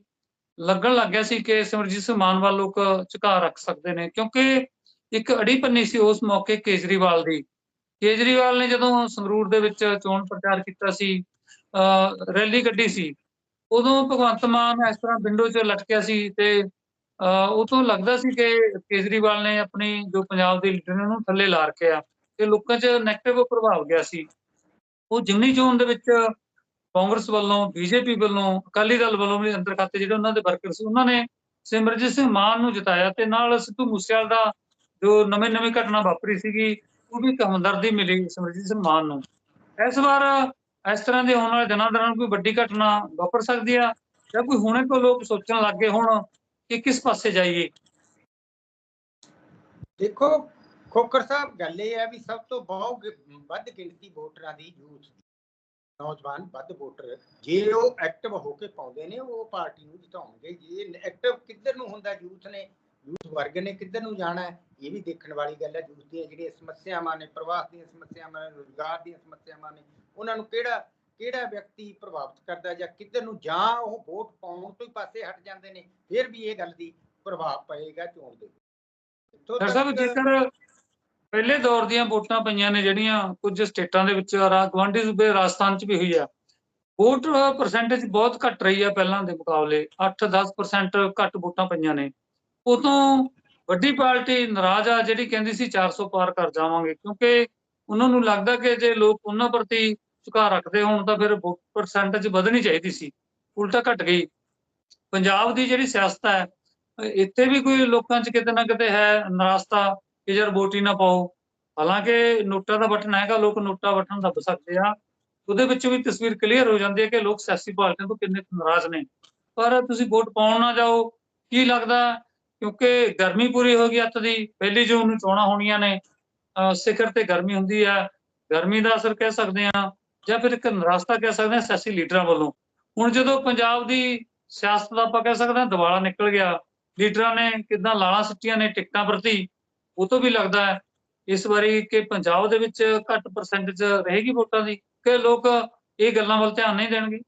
ਲੱਗਣ ਲੱਗ ਗਿਆ ਸੀ ਕਿ ਸਿਮਰਜੀਤ ਸਿੰਘ ਮਾਨ ਵੱਲ ਲੋਕ ਝੁਕਾਅ ਰੱਖ ਸਕਦੇ ਨੇ ਕਿਉਂਕਿ ਇੱਕ ਅੜੀ ਪੰਨੀ ਸੀ ਉਸ ਮੌਕੇ ਕੇਜਰੀਵਾਲ ਦੀ। ਕੇਜਰੀਵਾਲ ਨੇ ਜਦੋਂ ਸੰਗਰੂਰ ਦੇ ਵਿੱਚ ਚੋਣ ਪ੍ਰਚਾਰ ਕੀਤਾ ਸੀ, ਅਹ ਰੈਲੀ ਕੱਢੀ ਸੀ, ਉਦੋਂ ਭਗਵੰਤ ਮਾਨ ਇਸ ਤਰ੍ਹਾਂ ਵਿੰਡੋ 'ਚ ਲਟਕਿਆ ਸੀ ਤੇ, ਅਹ ਉਹ ਲੱਗਦਾ ਸੀ ਕਿ ਕੇਜਰੀਵਾਲ ਨੇ ਆਪਣੀ ਜੋ ਪੰਜਾਬ ਦੇ ਲੀਡਰ ਨੇ ਉਹਨੂੰ ਥੱਲੇ ਲਾ ਰੱਖਿਆ ਤੇ ਲੋਕਾਂ 'ਚ ਨੈਗੇਟਿਵ ਪ੍ਰਭਾਵ ਗਿਆ ਸੀ। ਉਹ ਜਿਮਨੀ ਚੋਣ ਦੇ ਵਿੱਚ ਕਾਂਗਰਸ ਵੱਲੋਂ, ਬੀਜੇਪੀ ਵੱਲੋਂ, ਅਕਾਲੀ ਦਲ ਵੱਲੋਂ ਵੀ ਅੰਦਰ ਖਾਤੇ ਜਿਹੜੇ ਉਹਨਾਂ ਦੇ ਵਰਕਰ ਸੀ, ਉਹਨਾਂ ਨੇ ਸਿਮਰਜੀਤ ਸਿੰਘ ਮਾਨ ਨੂੰ ਜਿਤਾਇਆ ਤੇ ਨਾਲ ਸਿੱਧੂ ਮੂਸੇਵਾਲ ਦਾ ਜੋ ਨਵੇਂ ਨਵੀਂ ਘਟਨਾ ਵਾਪਰੀ ਸੀਗੀ ਉਹ ਵੀ ਹਮਦਰਦੀ ਮਿਲੀ ਸਿਮਰਜੀਤ ਸਿੰਘ ਮਾਨ ਨੂੰ। ਇਸ ਵਾਰ ਇਸ ਤਰ੍ਹਾਂ ਦੇ ਆਉਣ ਵਾਲੇ ਦਿਨਾਂ ਦੌਰਾਨ ਕੋਈ ਵੱਡੀ ਘਟਨਾ ਵਾਪਰ ਸਕਦੀ ਆ ਜਾਂ ਕੋਈ ਹੁਣੇ ਤੋਂ ਲੋਕ ਸੋਚਣ ਲੱਗ ਹੁਣ ਕਿ ਕਿਸ ਪਾਸੇ ਜਾਈਏ?
ਦੇਖੋ ਖੋਕਰ ਸਾਹਿਬ, ਗੱਲ ਇਹ ਹੈ ਵੀ ਸਭ ਤੋਂ ਬਹੁਤ ਵੱਧ ਗਿਣਤੀ ਵੋਟਰਾਂ ਦੀ ਯੂਥ ਦੀ ਨੌਜਵਾਨ ਵੱਧ ਵੋਟਰ, ਜੇ ਉਹ ਐਕਟਿਵ ਹੋ ਕੇ ਪਾਉਂਦੇ ਨੇ, ਉਹ ਪਾਰਟੀ ਨੂੰ ਜਿਤਾਉਣਗੇ। ਜੇ ਐਕਟਿਵ ਕਿੱਧਰ ਨੂੰ ਹੁੰਦਾ ਯੂਥ ਨੇ? ਯੂਥ ਵਰਗ ਨੇ ਕਿੱਧਰ ਨੂੰ ਜਾਣਾ ਹੈ ਇਹ ਵੀ ਦੇਖਣ ਵਾਲੀ ਗੱਲ ਹੈ ਯੂਥ ਦੀਆਂ ਜਿਹੜੀਆਂ ਸਮੱਸਿਆਵਾਂ ਨੇ ਪ੍ਰਵਾਸ ਦੀਆਂ ਸਮੱਸਿਆਵਾਂ ਨੇ ਰੋਜ਼ਗਾਰ ਦੀਆਂ ਸਮੱਸਿਆਵਾਂ ਨੇ ਉਹਨਾਂ ਨੂੰ ਕਿਹੜਾ ਕਿਹੜਾ ਵਿਅਕਤੀ ਪ੍ਰਭਾਵਿਤ ਕਰਦਾ ਜਾਂ ਕਿੱਧਰ ਨੂੰ ਜਾਂ ਉਹ ਵੋਟ ਪਾਉਣ ਤੋਂ ਹੀ ਪਾਸੇ ਹਟ ਜਾਂਦੇ ਨੇ ਫਿਰ ਵੀ ਇਹ ਗੱਲ ਦੀ ਪ੍ਰਭਾਵ ਪਏਗਾ ਚੋਣ ਦੇ
ਡਾਕਟਰ ਸਾਹਿਬ ਜੇਕਰ ਪਹਿਲੇ ਦੌਰ ਦੀਆਂ ਵੋਟਾਂ ਪਈਆਂ ਨੇ ਜਿਹੜੀਆਂ ਕੁਝ ਸਟੇਟਾਂ ਦੇ ਵਿੱਚ ਗਵਾਂਢੀ ਸੂਬੇ ਰਾਜਸਥਾਨ 'ਚ ਵੀ ਹੋਈ ਆ ਵੋਟ ਪਰਸੈਂਟੇਜ ਬਹੁਤ ਘੱਟ ਰਹੀ ਆ ਪਹਿਲਾਂ ਦੇ ਮੁਕਾਬਲੇ 8-10% ਘੱਟ ਵੋਟਾਂ ਪਈਆਂ ਨੇ। ਉਦੋਂ ਵੱਡੀ ਪਾਰਟੀ ਨਾਰਾਜ਼ ਆ, ਜਿਹੜੀ ਕਹਿੰਦੀ ਸੀ 400 ਪਾਰ ਕਰ ਜਾਵਾਂਗੇ, ਕਿਉਂਕਿ ਉਹਨਾਂ ਨੂੰ ਲੱਗਦਾ ਕਿ ਜੇ ਲੋਕ ਉਹਨਾਂ ਪ੍ਰਤੀ ਝੁਕਾ ਰੱਖਦੇ ਹੋਣ ਤਾਂ ਫਿਰ ਵੋਟ ਪਰਸੈਂਟੇਜ ਵਧਣੀ ਚਾਹੀਦੀ ਸੀ। ਉਲਟਾ ਘਟ ਗਈ। ਪੰਜਾਬ ਦੀ ਜਿਹੜੀ ਸਿਆਸਤ ਹੈ, ਇੱਥੇ ਵੀ ਕੋਈ ਲੋਕਾਂ 'ਚ ਕਿਤੇ ਨਾ ਕਿਤੇ ਹੈ ਨਰਾਸ਼ਤਾ ਕਿ ਯਾਰ ਵੋਟ ਹੀ ਨਾ ਪਾਓ। ਹਾਲਾਂਕਿ ਨੋਟਾਂ ਦਾ ਬਟਨ ਹੈਗਾ, ਲੋਕ ਨੋਟਾ ਬਟਨ ਦੱਬ ਸਕਦੇ ਆ। ਉਹਦੇ ਵਿੱਚ ਵੀ ਤਸਵੀਰ ਕਲੀਅਰ ਹੋ ਜਾਂਦੀ ਹੈ ਕਿ ਲੋਕ ਸਿਆਸੀ ਪਾਰਟੀਆਂ ਤੋਂ ਕਿੰਨੇ ਕੁ ਨਾਰਾਜ਼ ਨੇ। ਪਰ ਤੁਸੀਂ ਵੋਟ ਪਾਉਣ ਨਾ ਜਾਓ, ਕੀ ਲੱਗਦਾ ਕਿਉਂਕਿ ਗਰਮੀ ਪੂਰੀ ਹੋ ਗਈ ਅੱਤ ਦੀ, ਪਹਿਲੀ ਜੂਨ ਨੂੰ ਚੋਣਾਂ ਹੋਣੀਆਂ ਨੇ ਸਿਖਰ ਤੇ ਗਰਮੀ ਹੁੰਦੀ ਆ, ਗਰਮੀ ਦਾ ਅਸਰ ਕਹਿ ਸਕਦੇ ਆ ਜਾਂ ਫਿਰ ਇੱਕ ਨਿਰਾਸ਼ਤਾ ਕਹਿ ਸਕਦੇ ਆ ਸਿਆਸੀ ਲੀਡਰਾਂ ਵੱਲੋਂ। ਹੁਣ ਜਦੋਂ ਪੰਜਾਬ ਦੀ ਸਿਆਸਤ ਦਾ ਆਪਾਂ ਕਹਿ ਸਕਦੇ ਆ ਦਿਵਾਲਾ ਨਿਕਲ ਗਿਆ, ਲੀਡਰਾਂ ਨੇ ਕਿਦਾਂ ਲਾਲਾਂ ਸਿੱਟੀਆਂ ਨੇ ਟਿਕਟਾਂ ਪ੍ਰਤੀ, ਉਹ ਤੋਂ ਵੀ ਲੱਗਦਾ ਹੈ, ਇਸ ਵਾਰੀ ਕਿ ਪੰਜਾਬ ਦੇ ਵਿੱਚ ਘੱਟ ਪਰਸੈਂਟੇਜ ਰਹੇਗੀ ਵੋਟਾਂ ਦੀ, ਕਿ ਲੋਕ ਇਹ ਗੱਲਾਂ ਵੱਲ ਧਿਆਨ ਨਹੀਂ ਦੇਣਗੇ।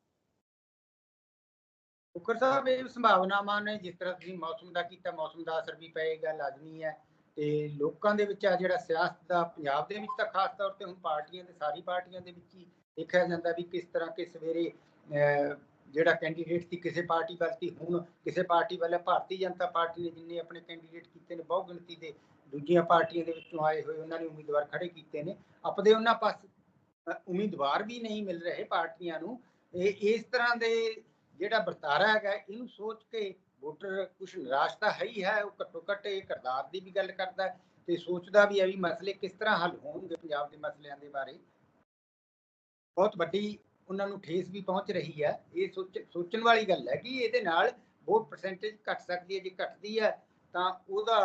ਉਕਰ ਸਾਹਿਬ, ਇਹ ਸੰਭਾਵਨਾਵਾਂ ਨੇ, ਜਿਸ ਤਰ੍ਹਾਂ ਤੁਸੀਂ ਮੌਸਮ ਦਾ ਕੀਤਾ, ਮੌਸਮ ਦਾ ਅਸਰ ਵੀ ਪਏਗਾ, ਲਾਜ਼ਮੀ ਹੈ। ਤੇ ਲੋਕਾਂ ਦੇ ਵਿੱਚ ਆ ਜਿਹੜਾ ਸਿਆਸਤ ਦਾ, ਪੰਜਾਬ ਦੇ ਵਿੱਚ ਤਾਂ ਖਾਸ ਤੌਰ ਤੇ ਹੁਣ ਪਾਰਟੀਆਂ ਦੇ, ਸਾਰੀ ਪਾਰਟੀਆਂ ਦੇ ਵਿੱਚ ਹੀ ਦੇਖਿਆ ਜਾਂਦਾ ਵੀ ਕਿਸ ਤਰ੍ਹਾਂ ਕਿ ਸਵੇਰੇ ਜਿਹੜਾ ਕੈਂਡੀਡੇਟ ਸੀ ਕਿਸੇ ਪਾਰਟੀ ਵੱਲ ਸੀ, ਹੁਣ ਕਿਸੇ ਪਾਰਟੀ ਵੱਲ ਭਾਰਤੀ ਜਨਤਾ ਪਾਰਟੀ ਨੇ ਜਿੰਨੇ ਆਪਣੇ ਕੈਂਡੀਡੇਟ ਕੀਤੇ ਨੇ, ਬਹੁ ਗਿਣਤੀ ਦੇ ਦੂਜੀਆਂ ਪਾਰਟੀਆਂ ਦੇ ਵਿੱਚੋਂ ਆਏ ਹੋਏ, ਉਹਨਾਂ ਨੇ ਉਮੀਦਵਾਰ ਖੜੇ ਕੀਤੇ ਨੇ। ਆਪਦੇ ਉਹਨਾਂ ਪਾਸ ਉਮੀਦਵਾਰ ਵੀ ਨਹੀਂ ਮਿਲ ਰਹੇ ਪਾਰਟੀਆਂ ਨੂੰ। ਇਹ, ਇਸ ਤਰ੍ਹਾਂ ਦੇ ਜਿਹੜਾ ਵਰਤਾਰਾ ਹੈਗਾ ਇਹਨੂੰ ਸੋਚ ਕੇ ਵੋਟਰ ਕੁਝ ਨਿਰਾਸ਼ ਤਾਂ ਹੈ ਹੀ ਹੈ ਉਹ ਘੱਟੋ ਘੱਟ ਇਹ ਕਰਦਾਰ ਦੀ ਵੀ ਗੱਲ ਕਰਦਾ ਤੇ ਸੋਚਦਾ ਵੀ ਹੈ ਵੀ ਮਸਲੇ ਕਿਸ ਤਰ੍ਹਾਂ ਹੱਲ ਹੋਣਗੇ ਪੰਜਾਬ ਦੇ ਮਸਲਿਆਂ ਦੇ ਬਾਰੇ। ਬਹੁਤ ਵੱਡੀ ਉਹਨਾਂ ਨੂੰ ਠੇਸ ਵੀ ਪਹੁੰਚ ਰਹੀ ਹੈ। ਇਹ ਸੋਚ ਸੋਚਣ ਵਾਲੀ ਗੱਲ ਹੈ ਕਿ ਇਹਦੇ ਨਾਲ ਵੋਟ ਪਰਸੈਂਟੇਜ ਘਟ ਸਕਦੀ ਹੈ ਜੇ ਘਟਦੀ ਹੈ ਤਾਂ ਉਹਦਾ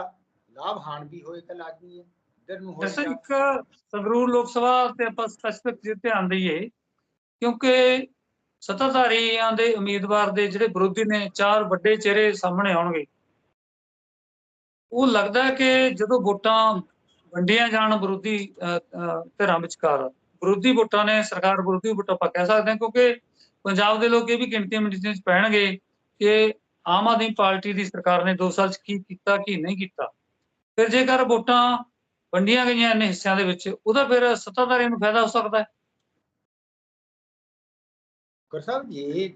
ਲਾਭ ਹਾਨ ਵੀ ਹੋਏਗਾ ਲਾਜ਼ਮੀ ਹੈ। ਇਧਰ ਨੂੰ ਹੋਏਗਾ
ਇੱਕ ਸੰਗਰੂਰ ਲੋਕ ਸਭਾ ਤੇ ਆਪਾਂ ਸਪੈਸੀਫਿਕ ਧਿਆਨ ਦਈਏ ਕਿਉਂਕਿ ਸੱਤਾਧਾਰੀਆਂ ਦੇ ਉਮੀਦਵਾਰ ਦੇ ਜਿਹੜੇ ਵਿਰੋਧੀ ਨੇ ਚਾਰ ਵੱਡੇ ਚਿਹਰੇ ਸਾਹਮਣੇ ਆਉਣਗੇ। ਉਹ ਲੱਗਦਾ ਹੈ ਕਿ ਜਦੋਂ ਵੋਟਾਂ ਵੰਡੀਆਂ ਜਾਣ ਵਿਰੋਧੀ ਅਹ, ਧਿਰਾਂ ਵਿਚਕਾਰ ਵਿਰੋਧੀ ਵੋਟਾਂ ਨੇ ਸਰਕਾਰ ਵਿਰੋਧੀ ਵੋਟਾਂ ਆਪਾਂ ਕਹਿ ਸਕਦੇ ਹਾਂ ਕਿਉਂਕਿ ਪੰਜਾਬ ਦੇ ਲੋਕ ਇਹ ਵੀ ਗਿਣਤੀ ਮਿਣਤੀਆਂ ਚ ਪੈਣਗੇ ਕਿ ਆਮ ਆਦਮੀ ਪਾਰਟੀ ਦੀ ਸਰਕਾਰ ਨੇ 2 ਸਾਲ ਚ ਕੀ ਕੀਤਾ ਕੀ ਨਹੀਂ ਕੀਤਾ। ਫਿਰ ਜੇਕਰ ਵੋਟਾਂ ਵੰਡੀਆਂ ਗਈਆਂ ਨੇ ਹਿੱਸਿਆਂ ਦੇ ਵਿੱਚ ਉਹਦਾ ਫਿਰ ਸੱਤਾਧਾਰੀਆਂ ਨੂੰ ਫਾਇਦਾ ਹੋ ਸਕਦਾ ਹੈ।
ਗੁਰ ਸਾਹਿਬ ਜੀ,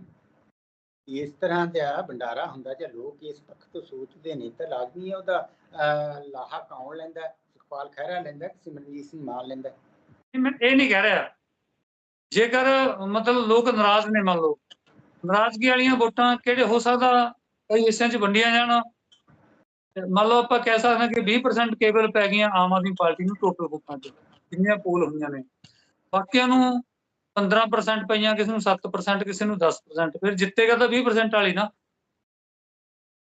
ਇਸ ਤਰ੍ਹਾਂ ਦਾ ਭੰਡਾਰਾ ਹੁੰਦਾ ਜੇ ਲੋਕ ਇਸ ਪੱਖ ਤੋਂ ਸੋਚਦੇ ਨੇ, ਤਾਂ ਲਾਜ਼ਮੀ ਹੈ ਉਹਦਾ ਲਾਹਾ ਕੌਣ ਲੈਂਦਾ, ਸੁਖਪਾਲ ਖਹਿਰਾ ਲੈਂਦਾ ਕਿ ਸਿਮਰਨਜੀਤ ਸਿੰਘ ਮਾਨ ਲੈਂਦਾ?
ਮੈਂ ਇਹ ਨਹੀਂ ਕਹਿ ਰਿਹਾ। ਜੇਕਰ ਮਤਲਬ ਲੋਕ ਨਾਰਾਜ਼ ਨੇ, ਮੰਨ ਲਓ, ਨਾਰਾਜ਼ਗੀ ਵਾਲੀਆਂ ਵੋਟਾਂ ਕਿਹੜੇ ਹੋ ਸਕਦਾ? ਕਈ ਹਿੱਸਿਆਂ 'ਚ ਵੰਡੀਆਂ ਜਾਣ। ਤੇ ਮੰਨ ਲਓ ਆਪਾਂ ਕਹਿ ਸਕਦੇ ਹਾਂ ਕਿ 20% ਕੇਵਲ ਪੈ ਗਈਆਂ ਆਮ ਆਦਮੀ ਪਾਰਟੀ ਨੂੰ ਟੋਟਲ ਵੋਟਾਂ 'ਚ ਕਿੰਨੀਆਂ ਪੋਲ ਹੋਈਆਂ ਨੇ। ਬਾਕੀਆਂ ਨੂੰ 15% ਪਈਆਂ ਕਿਸੇ ਨੂੰ 7% ਕਿਸੇ ਨੂੰ 10% ਫਿਰ ਜਿੱਤੇਗਾ ਤਾਂ 20% ਵਾਲੀ ਨਾ।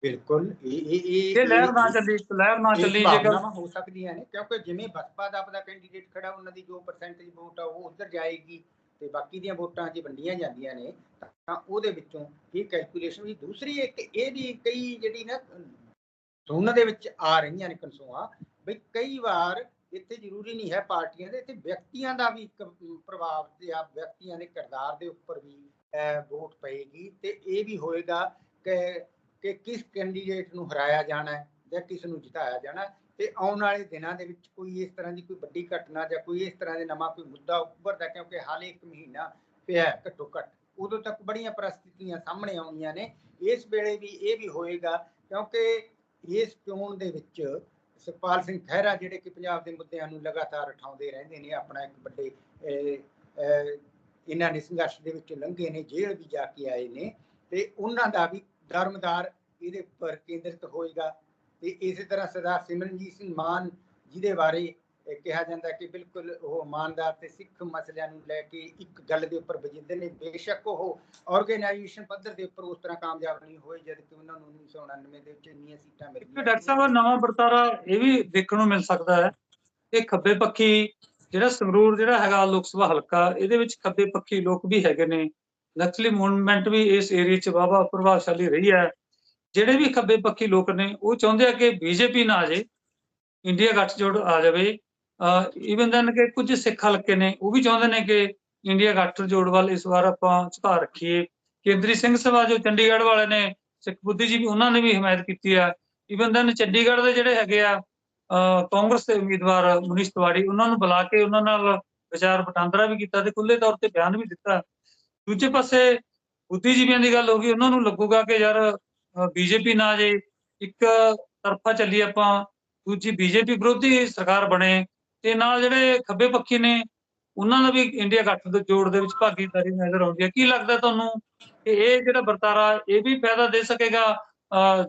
ਬਿਲਕੁਲ ਇਹ ਇਹ
ਲਹਿਰ ਨਾ ਚੱਲੀ ਲਹਿਰ ਨਾ ਚੱਲੀ ਜੇਕਰ
ਹੋ ਸਕਦੀਆਂ ਨੇ ਕਿਉਂਕਿ ਜਿਵੇਂ ਬਸਪਾ ਦਾ ਆਪਦਾ ਕੈਂਡੀਡੇਟ ਖੜਾ ਉਹਨਾਂ ਦੀ ਜੋ ਪਰਸੈਂਟੇਜ ਵੋਟ ਆ ਉਹ ਉਧਰ ਜਾਏਗੀ ਤੇ ਬਾਕੀ ਦੀਆਂ ਵੋਟਾਂ ਜੇ ਵੰਡੀਆਂ ਜਾਂਦੀਆਂ ਨੇ ਤਾਂ ਉਹਦੇ ਵਿੱਚੋਂ ਇਹ ਕੈਲਕੂਲੇਸ਼ਨ ਵੀ ਦੂਸਰੀ ਇੱਕ ਇਹ ਵੀ ਕਈ ਜਿਹੜੀ ਨਾ ਸੁਣਨ ਦੇ ਵਿੱਚ ਆ ਰਹੀਆਂ ਨੇ ਕਨਸੂਆਂ ਵੀ ਕਈ ਵਾਰ ਇੱਥੇ ਜ਼ਰੂਰੀ ਨਹੀਂ ਹੈ ਪਾਰਟੀਆਂ ਦੇ, ਇੱਥੇ ਵਿਅਕਤੀਆਂ ਦਾ ਵੀ ਇੱਕ ਪ੍ਰਭਾਵ ਤੇ ਆ ਵਿਅਕਤੀਆਂ ਦੇ ਕਿਰਦਾਰ ਦੇ ਉੱਪਰ ਵੀ ਵੋਟ ਪਏਗੀ ਤੇ ਇਹ ਵੀ ਹੋਏਗਾ ਕਿ ਕਿ ਕਿਸ ਕੈਂਡੀਡੇਟ ਨੂੰ ਹਰਾਇਆ ਜਾਣਾ ਹੈ ਜਾਂ ਕਿਸ ਨੂੰ ਜਿਤਾਇਆ ਜਾਣਾ ਤੇ ਆਉਣ ਵਾਲੇ ਦਿਨਾਂ ਦੇ ਵਿੱਚ ਕੋਈ ਇਸ ਤਰ੍ਹਾਂ ਦੀ ਕੋਈ ਵੱਡੀ ਘਟਨਾ ਜਾਂ ਕੋਈ ਇਸ ਤਰ੍ਹਾਂ ਦੇ ਨਵਾਂ ਕੋਈ ਮੁੱਦਾ ਉੱਭਰਦਾ ਕਿਉਂਕਿ ਹਾਲੇ ਇੱਕ ਮਹੀਨਾ ਪਿਆ ਹੈ ਘੱਟੋ ਘੱਟ ਉਦੋਂ ਤੱਕ ਬੜੀਆਂ ਪ੍ਰਸਥਿਤੀਆਂ ਸਾਹਮਣੇ ਆਉਣੀਆਂ ਨੇ। ਇਸ ਵੇਲੇ ਵੀ ਇਹ ਵੀ ਹੋਏਗਾ ਕਿਉਂਕਿ ਇਸ ਚੋਣ ਦੇ ਵਿੱਚ ਸੁਖਪਾਲ ਸਿੰਘ ਖਹਿਰਾ ਜਿਹੜੇ ਕਿ ਪੰਜਾਬ ਦੇ ਮੁੱਦਿਆਂ ਨੂੰ ਲਗਾਤਾਰ ਉਠਾਉਂਦੇ ਰਹਿੰਦੇ ਨੇ, ਆਪਣਾ ਇੱਕ ਵੱਡੇ ਇਹਨਾਂ ਨੇ ਸੰਘਰਸ਼ ਦੇ ਵਿੱਚ ਲੰਘੇ ਨੇ, ਜੇਲ੍ਹ ਵੀ ਜਾ ਕੇ ਆਏ ਨੇ ਤੇ ਉਹਨਾਂ ਦਾ ਵੀ ਧਰਮਦਾਰ ਇਹਦੇ ਉੱਪਰ ਕੇਂਦਰਿਤ ਹੋਏਗਾ ਤੇ ਇਸੇ ਤਰ੍ਹਾਂ ਸਰਦਾਰ ਸਿਮਰਨਜੀਤ ਸਿੰਘ ਮਾਨ ਜਿਹਦੇ ਬਾਰੇ ਕਿਹਾ ਜਾਂਦਾ ਕਿ ਬਿਲਕੁਲ ਉਹ ਇਮਾਨਦਾਰ ਤੇ ਸਿੱਖ ਮਸਲਿਆਂ ਨੂੰ ਲੈ ਕੇ ਇੱਕ ਗੱਲ ਦੇ ਉੱਪਰ ਵਜਿੰਦੇ ਨੇ। ਬੇਸ਼ੱਕ ਉਹ ਆਰਗੇਨਾਈਜੇਸ਼ਨ ਪੱਧਰ ਦੇ ਉੱਪਰ ਉਸ ਤਰ੍ਹਾਂ ਕਾਮਯਾਬ ਨਹੀਂ ਹੋਏ, ਜਦ ਕਿ ਉਹਨਾਂ ਨੂੰ 1999 ਦੇ ਵਿੱਚ ਇੰਨੀਆਂ ਸੀਟਾਂ ਮਿਲ
ਕਿ ਡਾਕਟਰ ਸਾਹਿਬ ਨਵਾਂ ਵਰਤਾਰਾ ਇਹ ਵੀ ਦੇਖਣ ਨੂੰ ਮਿਲ ਸਕਦਾ ਹੈ। ਕਿ ਖੱਬੇ ਪੱਖੀ ਜਿਹੜਾ ਸੰਗਰੂਰ ਜਿਹੜਾ ਹੈਗਾ ਲੋਕ ਸਭਾ ਹਲਕਾ, ਇਹਦੇ ਵਿੱਚ ਖੱਬੇ ਪੱਖੀ ਲੋਕ ਵੀ ਹੈਗੇ ਨੇ। ਨਕਸਲੀ ਮੂਵਮੈਂਟ ਵੀ ਇਸ ਏਰੀਆ 'ਚ ਵਾਹਵਾ ਪ੍ਰਭਾਵਸ਼ਾਲੀ ਰਹੀ ਹੈ। ਜਿਹੜੇ ਵੀ ਖੱਬੇ ਪੱਖੀ ਲੋਕ ਨੇ, ਉਹ ਚਾਹੁੰਦੇ ਆ ਕਿ ਬੀਜੇਪੀ ਨਾ ਆ ਜਾਏ, ਇੰਡੀਆ ਗੱਠਜੋੜ ਆ ਜਾਵੇ। ਇਵਨ ਦੈਨ ਕਿ ਕੁਝ ਸਿੱਖ ਹਲਕੇ ਨੇ, ਉਹ ਵੀ ਚਾਹੁੰਦੇ ਨੇ ਕਿ ਇੰਡੀਆ ਜੋੜ ਵੱਲ ਇਸ ਵਾਰ ਆਪਾਂ ਝੁਕਾ ਰੱਖੀਏ। ਕੇਂਦਰੀ ਸਿੰਘ ਸਭਾ ਜੋ ਚੰਡੀਗੜ੍ਹ ਵਾਲੇ ਨੇ, ਸਿੱਖ ਬੁੱਧੀਜੀਵੀ ਉਹਨਾਂ ਨੇ ਵੀ ਹਮਾਇਤ ਕੀਤੀ ਆ। ਇਵਨ ਦੈਨ ਚੰਡੀਗੜ੍ਹ ਦੇ ਜਿਹੜੇ ਹੈਗੇ ਆ ਕਾਂਗਰਸ ਦੇ ਉਮੀਦਵਾਰ ਮਨੀਸ਼ ਤਿਵਾੜੀ, ਉਹਨਾਂ ਨੂੰ ਬੁਲਾ ਕੇ ਉਹਨਾਂ ਨਾਲ ਵਿਚਾਰ ਵਟਾਂਦਰਾ ਵੀ ਕੀਤਾ ਤੇ ਖੁੱਲੇ ਤੌਰ ਤੇ ਬਿਆਨ ਵੀ ਦਿੱਤਾ। ਦੂਜੇ ਪਾਸੇ ਬੁੱਧੀਜੀਵੀਆਂ ਦੀ ਗੱਲ ਹੋ ਗਈ, ਉਹਨਾਂ ਨੂੰ ਲੱਗੂਗਾ ਕਿ ਯਾਰ ਬੀਜੇਪੀ ਨਾ ਜੇ ਇੱਕ ਤਰਫਾ ਚੱਲੀ ਆਪਾਂ, ਦੂਜੀ ਬੀਜੇਪੀ ਵਿਰੋਧੀ ਸਰਕਾਰ ਬਣੇ ਤੇ ਨਾਲ ਜਿਹੜੇ ਖੱਬੇ ਪੱਖੀ ਨੇ, ਉਹਨਾਂ ਦਾ ਵੀ ਇੰਡੀਆ ਗੱਠ ਦੇ ਜੋੜ ਦੇ ਵਿੱਚ ਭਾਗੀਦਾਰੀ ਨਜ਼ਰ ਆਉਂਦੀ ਹੈ। ਕੀ ਲੱਗਦਾ ਤੁਹਾਨੂੰ ਕਿ ਇਹ ਜਿਹੜਾ ਵਰਤਾਰਾ, ਇਹ ਵੀ ਫਾਇਦਾ ਦੇ ਸਕੇਗਾ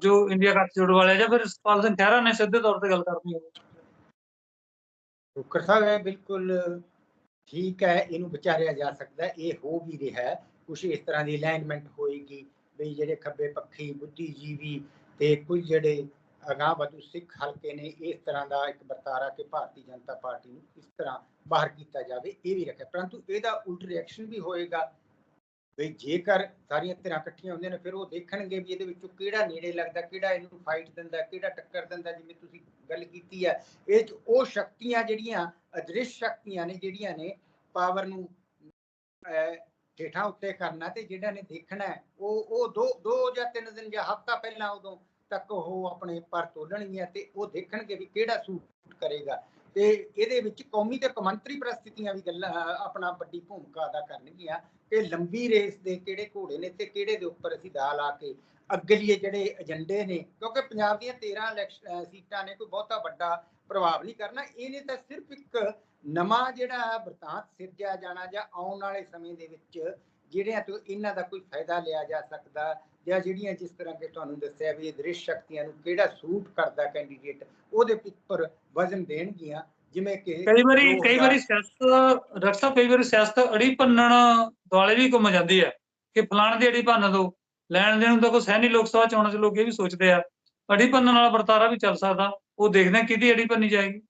ਜੋ ਇੰਡੀਆ ਗੱਠ ਜੋੜ ਵਾਲੇ ਜਾਂ ਫਿਰ ਸਤਪਾਲ ਸਿੰਘ ਖਹਿਰਾ ਨੇ ਸਿੱਧੇ ਤੌਰ ਤੇ ਗੱਲ ਕਰਨੀ ਹੋਵੇ?
ਡਾਕਟਰ ਸਾਹਿਬ, ਇਹ ਬਿਲਕੁਲ ਠੀਕ ਹੈ, ਇਹਨੂੰ ਵਿਚਾਰਿਆ ਜਾ ਸਕਦਾ ਇਹ ਹੋ ਵੀ ਰਿਹਾ ਹੈ। ਕੁਝ ਇਸ ਤਰ੍ਹਾਂ ਦੀ ਅਲਾਈਨਮੈਂਟ ਹੋਏਗੀ, ਵੀ ਜਿਹੜੇ ਖੱਬੇ ਪੱਖੀ, ਬੁੱਧੀਜੀਵੀ ਤੇ ਕੁਝ ਜਿਹੜੇ ਅਗਾਂਹ ਵਧੂ ਸਿੱਖ ਹਲਕੇ ਨੇ ਇਸ ਤਰ੍ਹਾਂ ਦਾ ਇੱਕ ਵਰਤਾਰਾ ਕਿ ਭਾਰਤੀ ਜਨਤਾ ਪਾਰਟੀ ਨੂੰ ਇਸ ਤਰ੍ਹਾਂ ਬਾਹਰ ਕੀਤਾ ਜਾਵੇ ਇਹ ਵੀ ਰੱਖਿਆ। ਪਰੰਤੂ ਇਹਦਾ ਉਲਟ ਰਿਐਕਸ਼ਨ ਵੀ ਹੋਏਗਾ ਵੀ ਜੇਕਰ ਸਾਰੀਆਂ ਧਿਰਾਂ ਇਕੱਠੀਆਂ ਹੁੰਦੀਆਂ ਨੇ ਫਿਰ ਉਹ ਦੇਖਣਗੇ ਵੀ ਇਹਦੇ ਵਿੱਚੋਂ ਕਿਹੜਾ ਨੇੜੇ ਲੱਗਦਾ ਕਿਹੜਾ ਇਹਨੂੰ ਫਾਈਟ ਦਿੰਦਾ ਕਿਹੜਾ ਟੱਕਰ ਦਿੰਦਾ ਜਿਵੇਂ ਤੁਸੀਂ ਗੱਲ ਕੀਤੀ ਹੈ। ਇਹ 'ਚ ਉਹ ਸ਼ਕਤੀਆਂ ਜਿਹੜੀਆਂ ਅਦ੍ਰਿਸ਼ ਸ਼ਕਤੀਆਂ ਨੇ ਜਿਹੜੀਆਂ ਨੇ ਪਾਵਰ ਨੂੰ ਅਹ, ਹੇਠਾਂ ਉੱਤੇ ਕਰਨਾ ਤੇ ਜਿਹੜਾ ਨੇ ਦੇਖਣਾ ਉਹ ਉਹ ਦੋ ਦੋ ਜਾਂ ਤਿੰਨ ਦਿਨ ਜਾਂ ਹਫਤਾ ਪਹਿਲਾਂ ਉਦੋਂ ਤੱਕ ਉਹ ਆਪਣੇ ਪਰ ਤੋਲਣਗੀਆਂ ਤੇ ਉਹ ਦੇਖਣਗੇ ਵੀ ਕਿਹੜਾ ਸੂਟ ਕਰੇਗਾ। ਤੇ ਇਹਦੇ ਵਿੱਚ ਕੌਮੀ ਤੇ ਕੌਮਾਂਤਰੀ ਪ੍ਰਸਥਿਤੀਆਂ ਵੀ ਗੱਲਾਂ ਆਪਣਾ ਵੱਡੀ ਭੂਮਿਕਾ ਅਦਾ ਕਰਨਗੀਆਂ। ਕਿ ਲੰਬੀ ਰੇਸ ਦੇ ਕਿਹੜੇ ਘੋੜੇ ਨੇ ਤੇ ਕਿਹੜੇ ਦੇ ਉੱਪਰ ਅਸੀਂ ਦਾ ਲਾ ਕੇ ਅਗਲੀਏ ਜਿਹੜੇ ਏਜੰਡੇ ਨੇ। ਕਿਉਂਕਿ ਪੰਜਾਬ ਦੀਆਂ 13 ਇਲੈਕਸ਼ਨ ਸੀਟਾਂ ਨੇ, ਕੋਈ ਬਹੁਤਾ ਵੱਡਾ ਪ੍ਰਭਾਵ ਨਹੀਂ ਕਰਨਾ। ਇਹਨੇ ਤਾਂ ਸਿਰਫ ਇੱਕ ਨਵਾਂ ਜਿਹੜਾ ਵਰਤਾਂਤ ਸਿਰਜਿਆ ਜਾਣਾ ਜਾਂ ਆਉਣ ਵਾਲੇ ਸਮੇਂ ਦੇ ਵਿੱਚ ਜਿਹੜਿਆਂ ਤੋਂ ਇਹਨਾਂ ਦਾ ਕੋਈ ਫਾਇਦਾ ਲਿਆ ਜਾ ਸਕਦਾ। ਜਾਂ ਜਿਹੜੀਆਂ ਜਿਸ ਤਰ੍ਹਾਂ ਕਿ ਤੁਹਾਨੂੰ ਦੱਸਿਆ ਵੀ ਇਹ ਦ੍ਰਿਸ਼ ਸ਼ਕਤੀਆਂ ਨੂੰ ਕਿਹੜਾ ਸੂਟ ਕਰਦਾ ਕੈਂਡੀਡੇਟ ਉਹਦੇ ਉੱਪਰ ਵਜ਼ਨ ਦੇਣਗੀਆਂ ਜਿਵੇਂ ਕਿ
ਕਈ ਵਾਰੀ
ਦੋ
ਕਈ ਵਾਰੀ ਸਿਆਸਤ ਸਾਹਿਬ ਕਈ ਵਾਰੀ ਸਿਆਸਤ ਅੜੀ ਭੰਨਣ ਦੁਆਲੇ ਵੀ ਘੁੰਮ ਜਾਂਦੀ ਹੈ ਕਿ ਫਲਾਣ ਦੀ ਅੜੀ ਭੰਨ ਦੋ ਲੈਣ ਦੇਣ ਨੂੰ ਤਾਂ ਕੋਈ ਨਹੀਂ ਲੋਕ ਸਭਾ ਚੋਣਾਂ 'ਚ ਲੋਕ ਇਹ ਵੀ ਸੋਚਦੇ ਆ। ਅੜੀ ਭੰਨਣ ਵਾਲਾ ਵਰਤਾਰਾ ਵੀ ਚੱਲ ਸਕਦਾ ਉਹ ਦੇਖਦੇ ਆ ਕਿਹਦੀ ਅੜੀ ਭੰਨੀ ਜਾਏਗੀ।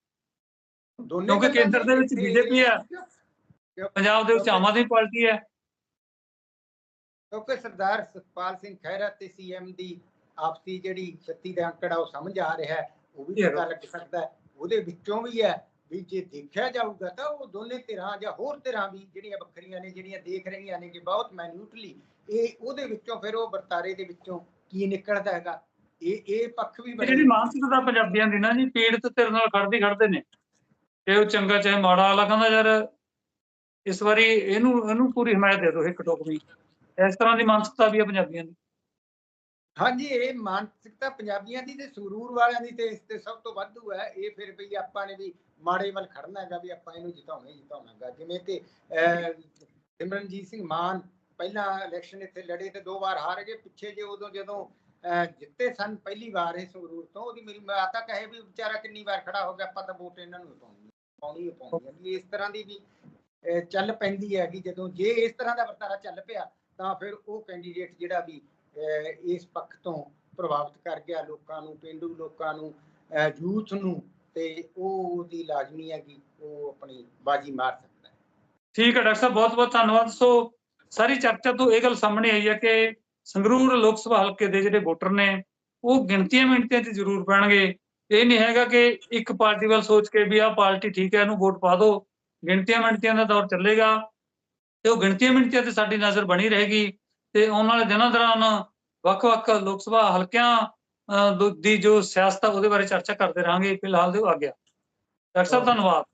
ਕਿਉਂਕਿ ਕੇਂਦਰ ਦੇ ਵਿੱਚ ਹੈ।
ਕਿਉਂ-
ਪੰਜਾਬ ਦੇ ਵਿੱਚ ਆਮ ਆਦਮੀ ਪਾਰਟੀ ਹੈ।
ਕਿਉਂਕਿ ਸਰਦਾਰ ਸੁਖਪਾਲ ਸਿੰਘ ਖਹਿਰਾ ਤੇ ਸੀਐਮ ਦੀ ਆਪਸੀ ਜਿਹੜੀ ਸ਼ਕਤੀ ਦਾ ਅੰਕੜਾ ਉਹ ਸਮਝ ਆ ਰਿਹਾ ਉਹ ਵੀ ਪਤਾ ਲੱਗ ਸਕਦਾ ਉਹਦੇ ਵਿੱਚੋਂ ਵੀ ਹੈ ਵੀ ਜੇ ਦੇਖਿਆ ਜਾਊਗਾ ਤਾਂ ਉਹ ਦੋਨੇ ਧਿਰਾਂ ਜਾਂ ਹੋਰ ਧਿਰਾਂ ਵੀ ਜਿਹੜੀਆਂ ਵੱਖਰੀਆਂ ਨੇ, ਜਿਹੜੀਆਂ ਦੇਖ ਰਹੀਆਂ ਨੇ ਕਿ ਬਹੁਤ ਮੈਨਿਊਟਲੀ ਇਹ ਉਹਦੇ ਵਿੱਚੋਂ ਫਿਰ ਉਹ ਵਰਤਾਰੇ ਦੇ ਵਿੱਚੋਂ ਕੀ ਨਿਕਲਦਾ ਹੈਗਾ, ਇਹ ਇਹ ਪੱਖ ਵੀ
ਜਿਹੜੀ ਮਾਨਸਿਕਤਾ ਪੰਜਾਬੀਆਂ ਦੀ ਨਾ ਜੀ, ਪੀੜਤ ਧਿਰ ਨਾਲ ਖੜਦੇ ਖੜਦੇ ਨੇ। ਤੇ ਉਹ ਚੰਗਾ ਚਾਹੇ ਮਾੜਾ ਵਾਲਾ ਕਹਿੰਦਾ ਯਾਰ ਇਸ ਵਾਰੀ ਇਹਨੂੰ ਇਹਨੂੰ ਪੂਰੀ ਹਮਾਇਤ ਦੇ ਦਿਓ ਇੱਕ ਟੋਕਵੀ ਇਸ ਤਰ੍ਹਾਂ ਦੀ ਮਾਨਸਿਕਤਾ ਵੀ ਹੈ ਪੰਜਾਬੀਆਂ ਦੀ।
ਹਾਂਜੀ, ਇਹ ਮਾਨਸਿਕਤਾ ਪੰਜਾਬੀਆਂ ਦੀ ਤੇ ਸਰੂਰ ਵਾਲਿਆਂ ਦੀ ਤੇ ਇਸ ਤੇ ਸਭ ਤੋਂ ਵਾਧੂ ਹੈ। ਇਹ ਫਿਰ ਵੀ ਆਪਾਂ ਨੇ ਵੀ ਮਾੜੇ ਵੱਲ ਖੜਨਾ ਹੈਗਾ ਵੀ ਆਪਾਂ ਇਹਨੂੰ ਜਿਤਾਉਣਾ ਹੀ ਜਿਤਾਉਣਾ ਜਿਵੇਂ ਕਿ ਸਿਮਰਨਜੀਤ ਸਿੰਘ ਮਾਨ ਪਹਿਲਾਂ ਇਲੈਕਸ਼ਨ ਇੱਥੇ ਲੜੇ ਤੇ ਦੋ ਵਾਰ ਹਾਰ ਗਏ। ਪਿੱਛੇ ਜੇ ਉਦੋਂ ਜਦੋਂ ਜਿੱਤੇ ਸਨ ਪਹਿਲੀ ਵਾਰ ਇਹ ਸੰਗਰੂਰ ਤੋਂ, ਉਹਦੀ ਮੇਰੀ ਮਾਤਾ ਕਹੇ ਵੀ ਵਿਚਾਰਾ ਕਿੰਨੀ ਵਾਰ ਖੜਾ ਹੋ ਗਿਆ, ਆਪਾਂ ਤਾਂ ਵੋਟ ਇਹਨਾਂ ਨੂੰ ਪਾਉਣੀ ਪਾਉਣੀ ਪਾਉਣੀ ਇਸ ਤਰ੍ਹਾਂ ਦੀ ਵੀ ਚੱਲ ਪੈਂਦੀ ਹੈ ਕਿ ਜਦੋਂ ਜੇ ਇਸ ਤਰ੍ਹਾਂ ਦਾ ਵਰਤਾਰਾ ਚੱਲ ਪਿਆ ਤਾਂ ਫਿਰ ਉਹ ਕੈਂਡੀਡੇਟ ਜਿਹੜਾ ਵੀ ਇਸ ਪੱਖ ਤੋਂ ਪ੍ਰਭਾਵਿਤ ਕਰ ਗਿਆ ਲੋਕਾਂ ਨੂੰ, ਪਿੰਡੂ ਲੋਕਾਂ ਨੂੰ ਯੂਥ ਨੂੰ, ਤੇ ਉਹ ਉਹਦੀ ਲਾਜ਼ਮੀ ਹੈ ਕਿ ਉਹ ਆਪਣੀ ਬਾਜੀ ਮਾਰ ਸਕਦਾ ਹੈ।
ਠੀਕ ਹੈ, ਡਾਕਟਰ ਸਾਹਿਬ, ਬਹੁਤ ਬਹੁਤ ਧੰਨਵਾਦ। ਸੋ ਸਾਰੀ ਚਰਚਾ ਤੋਂ ਇਹ ਗੱਲ ਸਾਹਮਣੇ ਆਈ ਹੈ ਕਿ ਸੰਗਰੂਰ ਲੋਕ ਸਭਾ ਹਲਕੇ ਦੇ ਜਿਹੜੇ ਵੋਟਰ ਨੇ, ਉਹ ਗਿਣਤੀਆਂ ਮਿੰਟਾਂ 'ਚ ਜ਼ਰੂਰ ਪੈਣਗੇ। ਇਹ ਨਹੀਂ ਹੈਗਾ ਕਿ ਇੱਕ ਪਾਰਟੀ ਵੱਲ ਸੋਚ ਕੇ ਵੀ ਆਹ ਪਾਰਟੀ ਠੀਕ ਹੈ, ਇਹਨੂੰ ਵੋਟ ਪਾ ਦਿਓ। ਗਿਣਤੀਆਂ ਮਿੰਟਾਂ ਦਾ ਦੌਰ ਚੱਲੇਗਾ। ਤੇ ਉਹ ਗਿਣਤੀਆਂ ਮਿੰਟਾਂ ਤੇ ਸਾਡੀ ਨਜ਼ਰ ਬਣੀ ਰਹੇਗੀ ਤੇ ਆਉਣ ਵਾਲੇ ਦਿਨਾਂ ਦੌਰਾਨ ਵੱਖ-ਵੱਖ ਲੋਕ ਸਭਾ ਹਲਕਿਆਂ ਦੋ- ਦੀ ਜੋ ਸਿਆਸਤ ਆ ਉਹਦੇ ਬਾਰੇ ਚਰਚਾ ਕਰਦੇ ਰਹਾਂਗੇ। ਫਿਲਹਾਲ ਦਿਓ ਆਗਿਆ ਡਾਕਟਰ ਸਾਹਿਬ ਧੰਨਵਾਦ।